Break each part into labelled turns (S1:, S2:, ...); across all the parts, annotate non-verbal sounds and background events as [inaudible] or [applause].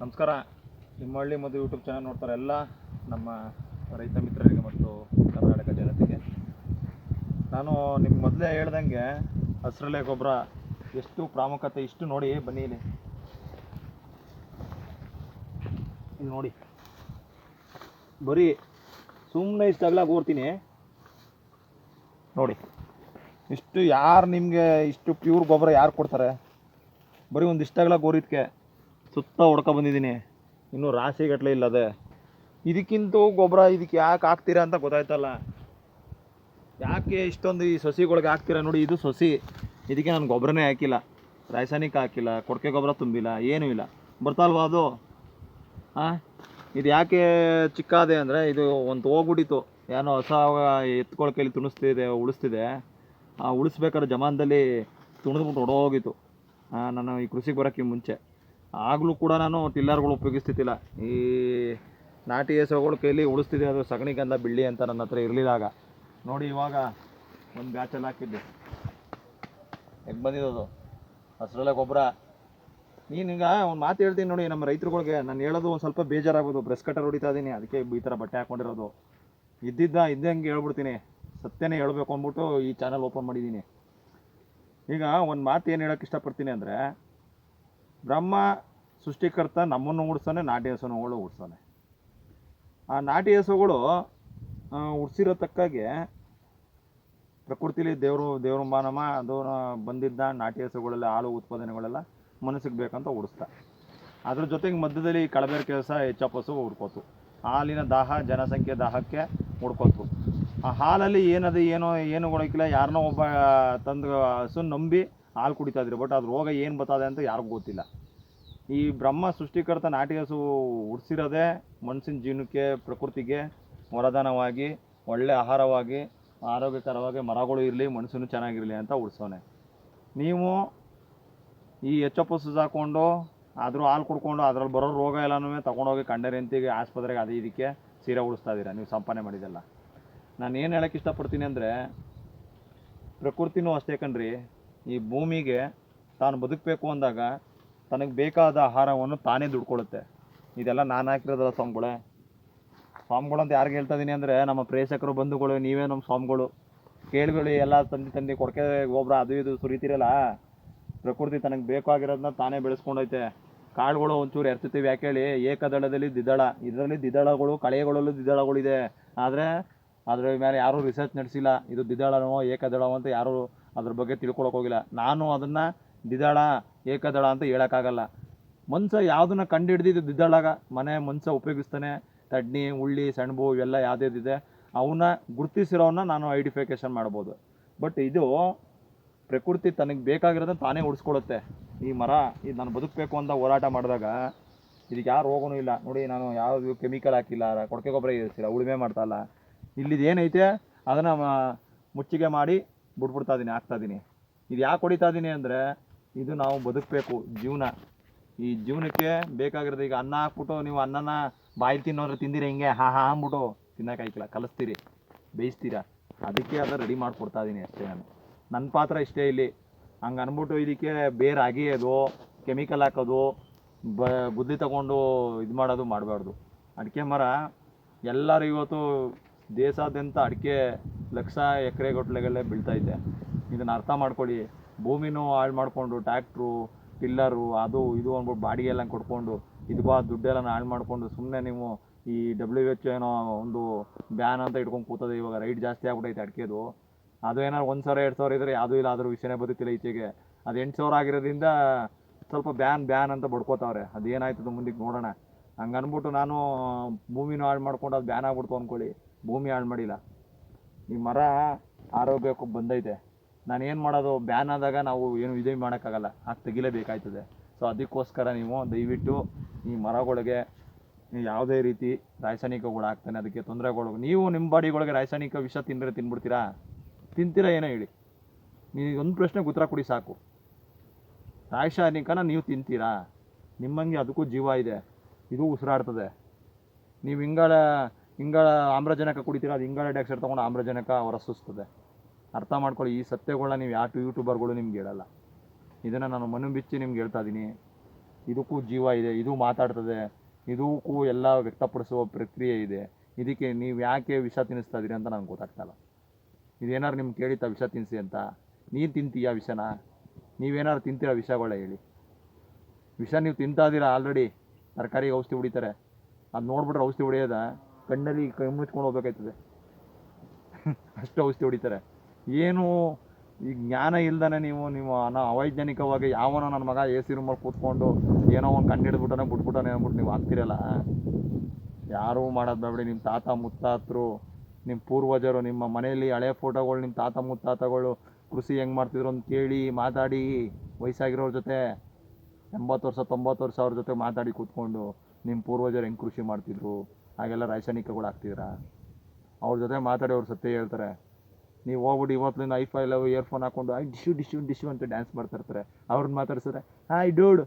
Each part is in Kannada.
S1: ನಮಸ್ಕಾರ. ನಿಮ್ಮ ಹಳ್ಳಿ ಯೂಟ್ಯೂಬ್ ಚಾನಲ್ ನೋಡ್ತಾರೆ ಎಲ್ಲ ನಮ್ಮ ರೈತ ಮಿತ್ರರಿಗೆ ಮತ್ತು ಕರ್ನಾಟಕ ಜನತೆಗೆ. ನಾನು ನಿಮ್ಗೆ ಮೊದಲೇ ಹೇಳ್ದಂಗೆ ಹಸ್ರಲೆ ಗೊಬ್ಬರ ಎಷ್ಟು ಪ್ರಾಮುಖ್ಯತೆ ಇಷ್ಟು ನೋಡಿ ಬನ್ನಿ ಇಲ್ಲಿ. ನೋಡಿ. ಬರೀ ಸುಮ್ಮನೆ ಇಷ್ಟು ಕೂರ್ತೀನಿ ನೋಡಿ. ಇಷ್ಟು ಯಾರು ನಿಮಗೆ ಇಷ್ಟು ಪ್ಯೂರ್ ಗೊಬ್ಬರ ಯಾರು ಕೊಡ್ತಾರೆ? ಬರೀ ಒಂದು ಇಷ್ಟಾಗಲ ಗೋರಿದ್ಕೆ ಸುತ್ತ ಹೊಡ್ಕೊ ಬಂದಿದ್ದೀನಿ. ಇನ್ನೂ ರಾಶಿ ಗಟ್ಟಲೆ ಇಲ್ಲ ಅದೇ. ಇದಕ್ಕಿಂತ ಗೊಬ್ಬರ ಇದಕ್ಕೆ ಯಾಕೆ ಹಾಕ್ತೀರಾ ಅಂತ ಗೊತ್ತಾಯ್ತಲ್ಲ. ಯಾಕೆ ಇಷ್ಟೊಂದು ಈ ಸಸಿಗಳಿಗೆ ಹಾಕ್ತೀರಾ ನೋಡಿ, ಇದು ಸಸಿ. ಇದಕ್ಕೆ ನಾನು ಗೊಬ್ಬರನೇ ಹಾಕಿಲ್ಲ. ರಾಸಾಯನಿಕ ಹಾಕಿಲ್ಲ, ಕೊಡಕೆ ಗೊಬ್ಬರ ತುಂಬಿಲ್ಲ, ಏನೂ ಇಲ್ಲ. ಬರ್ತಲ್ವಾ ಅದು? ಹಾಂ ಇದು ಯಾಕೆ ಚಿಕ್ಕಾದೆ ಅಂದರೆ ಇದು ಒಂದು ಹೋಗ್ಬಿಟ್ಟಿತ್ತು ಏನೋ ಹೊಸ ಎತ್ಕೊಳ ಕೈಲಿ ತುಣಿಸ್ತಿದೆ, ಉಳಿಸ್ತಿದೆ. ಆ ಉಳಿಸ್ಬೇಕಾದ್ರೆ ಜಮಾನದಲ್ಲಿ ತುಣಿದ್ಬಿಟ್ಟು ಹೊಡೋಗಿತ್ತು ನಾನು ಈ ಕೃಷಿಗೆ ಬರೋಕ್ಕೆ ಮುಂಚೆ. ಆಗಲೂ ಕೂಡ ನಾನು ಟಿಲ್ಲರ್ಗಳು ಉಪಯೋಗಿಸ್ತಿದ್ದಿಲ್ಲ. ಈ ನಾಟಿ ಹೆಸರುಗಳ ಕೈಲಿ ಉಳಿಸ್ತಿದ್ದೆ ಅದು ಸಗಣಿ ಗಂಧ ಬಿಳ್ಳಿ ಅಂತ ನನ್ನ ಹತ್ರ ಇರಲಿಲ್ಲ ಆಗ. ನೋಡಿ ಇವಾಗ ಒಂದು ಬ್ಯಾಚಲ್ಲಿ ಹಾಕಿದ್ದೆ. ಹೆಂಗೆ ಬಂದಿರೋದು ಹಸಿರಲ್ಲ ಗೊಬ್ಬರ. ನೀನೀಗ ಒಂದು ಮಾತು ಹೇಳ್ತೀನಿ ನೋಡಿ ನಮ್ಮ ರೈತರುಗಳಿಗೆ. ನಾನು ಹೇಳೋದು ಒಂದು ಸ್ವಲ್ಪ ಬೇಜಾರಾಗೋದು. ಬ್ರೆಸ್ ಕಟ್ಟರ್ ಹೊಡಿತಾ ಇದ್ದೀನಿ ಅದಕ್ಕೆ ಈ ಥರ ಬಟ್ಟೆ ಹಾಕ್ಕೊಂಡಿರೋದು ಇದ್ದಿದ್ದ ಇದ್ದಂಗೆ ಹೇಳ್ಬಿಡ್ತೀನಿ. ಸತ್ಯನೇ ಹೇಳಬೇಕು ಅಂದ್ಬಿಟ್ಟು ಈ ಚಾನಲ್ ಓಪನ್ ಮಾಡಿದ್ದೀನಿ ಈಗ ಒಂದು ಮಾತು ಏನು ಹೇಳೋಕ್ಕೆ ಇಷ್ಟಪಡ್ತೀನಿ ಅಂದರೆ ಬ್ರಹ್ಮ ಸೃಷ್ಟಿಕರ್ತ ನಮ್ಮನ್ನು ಉಡ್ಸಾನೆ, ನಾಟಿ ಹಸುಗಳು ಉಡ್ಸಾನೆ. ಆ ನಾಟಿ ಹಸುಗಳು ಉಡ್ಸಿರೋ ತಕ್ಕಾಗೆ ಪ್ರಕೃತಿಲಿ ದೇವರು, ದೇವ್ರ ಮಾನಮ, ಅದು ಬಂದಿದ್ದ ನಾಟಿ ಹಸುಗಳೆಲ್ಲ ಹಾಲು ಉತ್ಪಾದನೆಗಳೆಲ್ಲ ಮನಸ್ಸಿಗೆ ಬೇಕಂತ ಉಡಿಸ್ತಾ. ಅದ್ರ ಜೊತೆಗೆ ಮಧ್ಯದಲ್ಲಿ ಕಳಬೇರ ಕೆಲಸ ಹೆಚ್ಚಪ್ಪಸು ಹುಡ್ಕೋತು ಹಾಲಿನ ದಾಹ, ಜನಸಂಖ್ಯೆ ದಾಹಕ್ಕೆ ಹುಡ್ಕೋತು ಆ ಹಾಲಲ್ಲಿ ಏನದು, ಏನೋ, ಏನು ಕೊಡೋಕ್ಕಿಲ್ಲ ಯಾರನ್ನೋ ಒಬ್ಬ ತಂದು ಹಸು ನಂಬಿ ಹಾಲು ಕುಡಿತಾ ಇದ್ರು ಬಟ್ ಅದು ರೋಗ ಏನು ಬರ್ತದೆ ಅಂತ ಯಾರಿಗೂ ಗೊತ್ತಿಲ್ಲ. ಈ ಬ್ರಹ್ಮ ಸೃಷ್ಟಿಕರ್ತ ನಾಟಿ ಹಸು ಉಡ್ಸಿರೋದೇ ಮನುಷ್ಯನ ಜೀವನಕ್ಕೆ, ಪ್ರಕೃತಿಗೆ ವರದಾನವಾಗಿ, ಒಳ್ಳೆ ಆಹಾರವಾಗಿ, ಆರೋಗ್ಯಕರವಾಗಿ ಮರಗಳು ಇರಲಿ ಮನುಷ್ಯನು ಚೆನ್ನಾಗಿರಲಿ ಅಂತ ಉಡ್ಸೋನೆ ನೀವು ಈ ಎಚ್ಚಪ್ಪು ಸುಸಾಕೊಂಡು ಆದರೂ ಹಾಲು ಕುಡ್ಕೊಂಡು, ಅದರಲ್ಲಿ ಬರೋ ರೋಗ ಎಲ್ಲನೂ ತೊಗೊಂಡೋಗಿ ಕಂಡರೆಂತಿಗೆ ಆಸ್ಪತ್ರೆಗೆ ಅದು ಇದಕ್ಕೆ ಸೀರೆ ಉಡಿಸ್ತಾ ಇದ್ದೀರಾ, ನೀವು ಸಂಪಾದನೆ ಮಾಡಿದೆಲ್ಲ ನಾನು ಏನು ಹೇಳೋಕ್ಕೆ ಇಷ್ಟಪಡ್ತೀನಿ ಅಂದರೆ, ಪ್ರಕೃತಿನೂ ಅಷ್ಟೇ ಕಣ್ರಿ. ಈ ಭೂಮಿಗೆ ತಾನು ಬದುಕಬೇಕು ಅಂದಾಗ ತನಗೆ ಬೇಕಾದ ಆಹಾರವನ್ನು ತಾನೇ ದುಡ್ಕೊಳ್ಳುತ್ತೆ ಇದೆಲ್ಲ ನಾನು ಹಾಕಿರೋದಲ್ಲ ಸ್ವಾಮಿಗಳೇ. ಸ್ವಾಮಿಗಳು ಅಂತ ಯಾರಿಗೆ ಹೇಳ್ತಾ ಇದ್ದೀನಿ ಅಂದರೆ ನಮ್ಮ ಪ್ರೇಕ್ಷಕರು, ಬಂಧುಗಳು, ನೀವೇ ನಮ್ಮ ಸ್ವಾಮಿಗಳು. ಕೇಳುಗಳು ಎಲ್ಲ ತಂದೆ ತಂದೆ ಕೊಡಕೆ ಗೊಬ್ಬರ ಅದು ಇದು ಸುರಿತೀರಲ್ಲ? ಪ್ರಕೃತಿ ತನಗೆ ಬೇಕಾಗಿರೋದನ್ನ ತಾನೇ ಬೆಳೆಸ್ಕೊಂಡೈತೆ. ಕಾಳುಗಳು ಒಂಚೂರು ಎರ್ತಿರ್ತೀವಿ ಯಾಕೆ ಹೇಳಿ? ಏಕದಳದಲ್ಲಿ ದ್ವಿದಳ. ಇದರಲ್ಲಿ ದ್ವಿದಳಗಳು, ಕಳೆಗಳಲ್ಲೂ ದ್ವಿದಳಗಳಿದೆ. ಆದರೆ ಅದರ ಮೇಲೆ ಯಾರೂ ರಿಸರ್ಚ್ ನಡೆಸಿಲ್ಲ. ಇದು ದ್ವಿದಳನೋ ಏಕದಳವೋ ಅಂತ ಯಾರೂ ಅದ್ರ ಬಗ್ಗೆ ತಿಳ್ಕೊಳಕ್ ಹೋಗಿಲ್ಲ. ನಾನು ಅದನ್ನು ದ್ವಿದಳ ಏಕದಳ ಅಂತ ಹೇಳೋಕ್ಕಾಗಲ್ಲ. ಮನುಷ್ಯ ಯಾವುದನ್ನ ಕಂಡು ಹಿಡ್ದಿದ್ದು ದ್ವಿದಳಾಗ ಮನೆ ಮನುಷ್ಯ ಉಪಯೋಗಿಸ್ತಾನೆ, ತಡ್ನಿ, ಉಳ್ಳಿ, ಸೆಣಬು ಇವೆಲ್ಲ ಯಾವ್ದ್ಯಾವ್ದಿದೆ ಅವನ್ನ ಗುರುತಿಸಿರೋವನ್ನ ನಾನು ಐಡೆಂಟಿಫಿಕೇಶನ್ ಮಾಡ್ಬೋದು. ಬಟ್ ಇದು ಪ್ರಕೃತಿ ತನಗೆ ಬೇಕಾಗಿರೋದನ್ನ ತಾನೇ ಉಳಿಸ್ಕೊಳ್ಳುತ್ತೆ ಈ ಮರ ಇದು ನಾನು ಬದುಕಬೇಕು ಅಂತ ಹೋರಾಟ ಮಾಡಿದಾಗ ಇದಕ್ಕೆ ಯಾರು ರೋಗನೂ ಇಲ್ಲ. ನೋಡಿ, ನಾನು ಯಾವುದು ಕೆಮಿಕಲ್ ಹಾಕಿಲ್ಲ, ಕೊಡಕೆ ಗೊಬ್ಬರ ಇರಿಸಿಲ್ಲ, ಉಳುಮೆ ಮಾಡ್ತಾ ಇಲ್ಲ. ಇಲ್ಲಿದು ಏನೈತೆ, ಅದನ್ನು ಮುಚ್ಚಿಗೆ ಮಾಡಿ ಬಿಟ್ಬಿಡ್ತಾ ಇದ್ದೀನಿ ಹಾಕ್ತಾ ಇದ್ದೀನಿ ಇದು ಯಾಕೆ ಹೊಡಿತಾ ಇದ್ದೀನಿ ಅಂದರೆ ಇದು ನಾವು ಬದುಕಬೇಕು, ಜೀವನ. ಈ ಜೀವನಕ್ಕೆ ಬೇಕಾಗಿರೋದು ಈಗ ಅನ್ನ ಹಾಕ್ಬಿಟ್ಟು ನೀವು ಅನ್ನನ ಬಾಯಿ ತಿನ್ನೋದ್ರೆ ತಿಂದಿರ ಹಿಂಗೆ, ಹಾ ಹಾ ಅಂದ್ಬಿಟ್ಟು ತಿನ್ನೋಕ್ಕಾಯ್ಕಿಲ್ಲ ಕಲಿಸ್ತೀರಿ, ಬೇಯಿಸ್ತೀರ. ಅದಕ್ಕೆ ಅದನ್ನ ರೆಡಿ ಮಾಡಿಕೊಡ್ತಾ ಇದ್ದೀನಿ ಅಷ್ಟೇ ನಾನು. ನನ್ನ ಪಾತ್ರ ಇಷ್ಟೇ ಇಲ್ಲಿ. ಹಂಗೆ ಅಂದ್ಬಿಟ್ಟು ಇದಕ್ಕೆ ಬೇರೆ ಅಗಿಯೋದು, ಕೆಮಿಕಲ್ ಹಾಕೋದು, ಬ, ಬುದ್ಧಿ ತಗೊಂಡು ಇದು ಮಾಡೋದು ಮಾಡಬಾರ್ದು. ಅಡಿಕೆ ಮರ, ಎಲ್ಲರೂ ಇವತ್ತು ದೇಶಾದ್ಯಂತ ಅಡಿಕೆ ಲಕ್ಷ ಎಕರೆ ಗಟ್ಟಲೆಗಳೇ ಬೀಳ್ತೈತೆ ಇದನ್ನು ಅರ್ಥ ಮಾಡ್ಕೊಳ್ಳಿ. ಭೂಮಿನೂ ಹಾಳು ಮಾಡಿಕೊಂಡು ಟ್ಯಾಕ್ಟ್ರು, ಟಿಲ್ಲರು, ಅದು ಇದು ಅಂದ್ಬಿಟ್ಟು ಬಾಡಿಗೆ ಎಲ್ಲ ಕೊಡ್ಕೊಂಡು ಇದು ಬಾ ದುಡ್ಡೆಲ್ಲ ಹಾಳು ಮಾಡಿಕೊಂಡು ಸುಮ್ಮನೆ ನೀವು ಈ ಡಬ್ಲ್ಯೂ ಎಚ್ ಏನೋ ಒಂದು ಬ್ಯಾನ್ ಅಂತ ಇಟ್ಕೊಂಡು ಕೂತದೆ ಇವಾಗ. ರೈಟ್ ಜಾಸ್ತಿ ಆಗ್ಬಿಟ್ಟೈತೆ ಅಡಿಕೆದು. ಅದು ಏನಾದ್ರು ಒಂದು ಸಾವಿರ, ಎರಡು ಸಾವಿರ ಇದ್ದರೆ ಯಾವುದೂ ಇಲ್ಲ ಅದ್ರ ವಿಷಯನೇ ಬದುಕಿಲ್ಲ ಈಚೆಗೆ. ಅದು ಎಂಟು ಸಾವಿರ ಆಗಿರೋದ್ರಿಂದ ಸ್ವಲ್ಪ ಬ್ಯಾನ್ ಬ್ಯಾನ್ ಅಂತ ಬಡ್ಕೋತಾವ್ರೆ. ಅದು ಏನಾಯ್ತದ ಮುಂದಕ್ಕೆ ನೋಡೋಣ. ಹಂಗೆ ಅಂದ್ಬಿಟ್ಟು ನಾನು ಭೂಮಿನೂ ಹಾಳು ಮಾಡ್ಕೊಂಡು ಅದು ಬ್ಯಾನ್ ಆಗ್ಬಿಡ್ತು ಅಂದ್ಕೊಳ್ಳಿ ಭೂಮಿ ಹಾಳು ಮಾಡಿಲ್ಲ. ಈ ಮರ ಆರೋಗ್ಯಕ್ಕೂ ಬಂದೈತೆ. ನಾನು ಏನು ಮಾಡೋದು? ಬ್ಯಾನ್ ಆದಾಗ ನಾವು ಏನು ಇದೇ ಮಾಡೋಕ್ಕಾಗಲ್ಲ. ಹಾಗೆ ತೆಗಿಲೇಬೇಕಾಯ್ತದೆ. ಸೊ ಅದಕ್ಕೋಸ್ಕರ ನೀವು ದಯವಿಟ್ಟು ಈ ಮರಗಳಿಗೆ ಯಾವುದೇ ರೀತಿ ರಾಸಾಯನಿಕಗಳು ಹಾಕ್ತಾನೆ. ಅದಕ್ಕೆ ತೊಂದರೆಗಳು, ನೀವು ನಿಮ್ಮ ಬಾಡಿಗಳಿಗೆ ರಾಸಾಯನಿಕ ವಿಷ ತಿಂದರೆ ತಿನ್ಬಿಡ್ತೀರಾ? ತಿಂತೀರಾ ಏನೋ ಹೇಳಿ. ನೀವು ಒಂದು ಪ್ರಶ್ನೆ ಉತ್ತರ ಕೊಡಿ ಸಾಕು. ರಾಸಾಯನಿಕನ ನೀವು ತಿಂತೀರಾ? ನಿಮ್ಮಂಗೆ ಅದಕ್ಕೂ ಜೀವ ಇದೆ. ಇದು ಉಸಿರಾಡ್ತದೆ. ನೀವು ಇಂಗಾಲ ಇಂಗಾಲ ಆಮ್ಲಜನಕ ಕುಡಿತೀರ, ಅದು ಇಂಗಾಲ ಡೈಆಕ್ಸೈಡ್ ತೊಗೊಂಡು ಆಮ್ಲಜನಕ ಹೊರಸೂಸ್ತದೆ ಅರ್ಥ ಮಾಡ್ಕೊಳ್ಳಿ, ಈ ಸತ್ಯಗಳನ್ನ ನೀವು ಯಾವ ಯೂಟ್ಯೂಬರ್ಗಳು ನಿಮ್ಗೆ ಹೇಳಲ್ಲ. ಇದನ್ನು ನಾನು ಮನು ಬಿಚ್ಚಿ ನಿಮ್ಗೆ ಹೇಳ್ತಾ ಇದ್ದೀನಿ ಇದಕ್ಕೂ ಜೀವ ಇದೆ, ಇದು ಮಾತಾಡ್ತದೆ, ಇದಕ್ಕೂ ಎಲ್ಲ ವ್ಯಕ್ತಪಡಿಸುವ ಪ್ರಕ್ರಿಯೆ ಇದೆ. ಇದಕ್ಕೆ ನೀವು ಯಾಕೆ ವಿಷ ತಿನ್ನಿಸ್ತಾ ಇದ್ದೀರಿ ಅಂತ ನನಗೆ ಗೊತ್ತಾಗ್ತಾಯಿಲ್ಲ ಇದೇನಾರು ನಿಮ್ಗೆ ಕೇಳಿತಾ ವಿಷ ತಿನ್ನಿಸಿ ಅಂತ, ನೀನು ತಿಂತೀಯ ವಿಷನ? ನೀವೇನಾದ್ರು ತಿಂತೀರ ವಿಷಗಳ ಹೇಳಿ. ವಿಷ ನೀವು ತಿಂತಾ ಇದ್ದೀರಾ ಆಲ್ರೆಡಿ? ತರಕಾರಿಗೆ ಔಷಧಿ ಹೊಡಿತಾರೆ. ಅದು ನೋಡ್ಬಿಟ್ರೆ ಔಷಧಿ ಹೊಡೆಯೋದ? ಕಣ್ಣಲ್ಲಿ ಕೈ ಮುಚ್ಕೊಂಡು ಹೋಗ್ಬೇಕಾಯ್ತದೆ. [laughs] ಅಷ್ಟು ಔಷಧಿ ಹೊಡಿತಾರೆ. ಏನು ಈ ಜ್ಞಾನ ಇಲ್ದಾನೆ ನೀವು ನೀವು ಅನ ಅವೈಜ್ಞಾನಿಕವಾಗಿ ಯಾವನೋ ನನ್ನ ಮಗ ಎ ಸಿ ರೂಮಲ್ಲಿ ಕೂತ್ಕೊಂಡು ಏನೋ ಒಂದು ಕಣ್ಣು ಹಿಡಿದ್ಬಿಟ್ಟಾನೆ, ಬಿಟ್ಬಿಟ್ಟಾನೆ ಅಂದ್ಬಿಟ್ಟು ನೀವು ಆಗ್ತಿರಲ್ಲ. ಯಾರೂ ಮಾಡೋದು ಬೇಡ ನಿಮ್ಮ ತಾತ ಮುತ್ತಾತರು ನಿಮ್ಮ ಪೂರ್ವಜರು, ನಿಮ್ಮ ಮನೆಯಲ್ಲಿ ಹಳೆ ಫೋಟೋಗಳು ನಿಮ್ಮ ತಾತ ಮುತ್ತಾತಗಳು ಕೃಷಿ ಹೆಂಗೆ ಮಾಡ್ತಿದ್ರು ಅಂತ ಕೇಳಿ ಮಾತಾಡಿ ವಯಸ್ಸಾಗಿರೋರ ಜೊತೆ, ಎಂಬತ್ತು ವರ್ಷ, ತೊಂಬತ್ತು ವರ್ಷ ಅವ್ರ ಜೊತೆ ಮಾತಾಡಿ ಕೂತ್ಕೊಂಡು ನಿಮ್ಮ ಪೂರ್ವಜರು ಹೆಂಗೆ ಕೃಷಿ ಮಾಡ್ತಿದ್ರು? ಹಾಗೆಲ್ಲ ರಾಸಾಯನಿಕಗಳು ಹಾಕ್ತಿದ್ರಾ? ಅವ್ರ ಜೊತೆ ಮಾತಾಡಿ ಅವ್ರು ಸತ್ಯ ಹೇಳ್ತಾರೆ. ನೀವು ಹೋಗ್ಬಿಟ್ಟು ಇವತ್ತಿನ ಐಫೈ ಲವ್ ಇಯರ್ಫೋನ್ ಹಾಕೊಂಡು ಐ ಡಿಶು ಡಿಶು ಡಿಶು ಅಂತ ಡ್ಯಾನ್ಸ್ ಮಾಡ್ತಾ ಇರ್ತಾರೆ. ಅವ್ರನ್ನ ಮಾತಾಡ್ಸಿದ್ರೆ ಹಾಯ್ ಡೂಡ್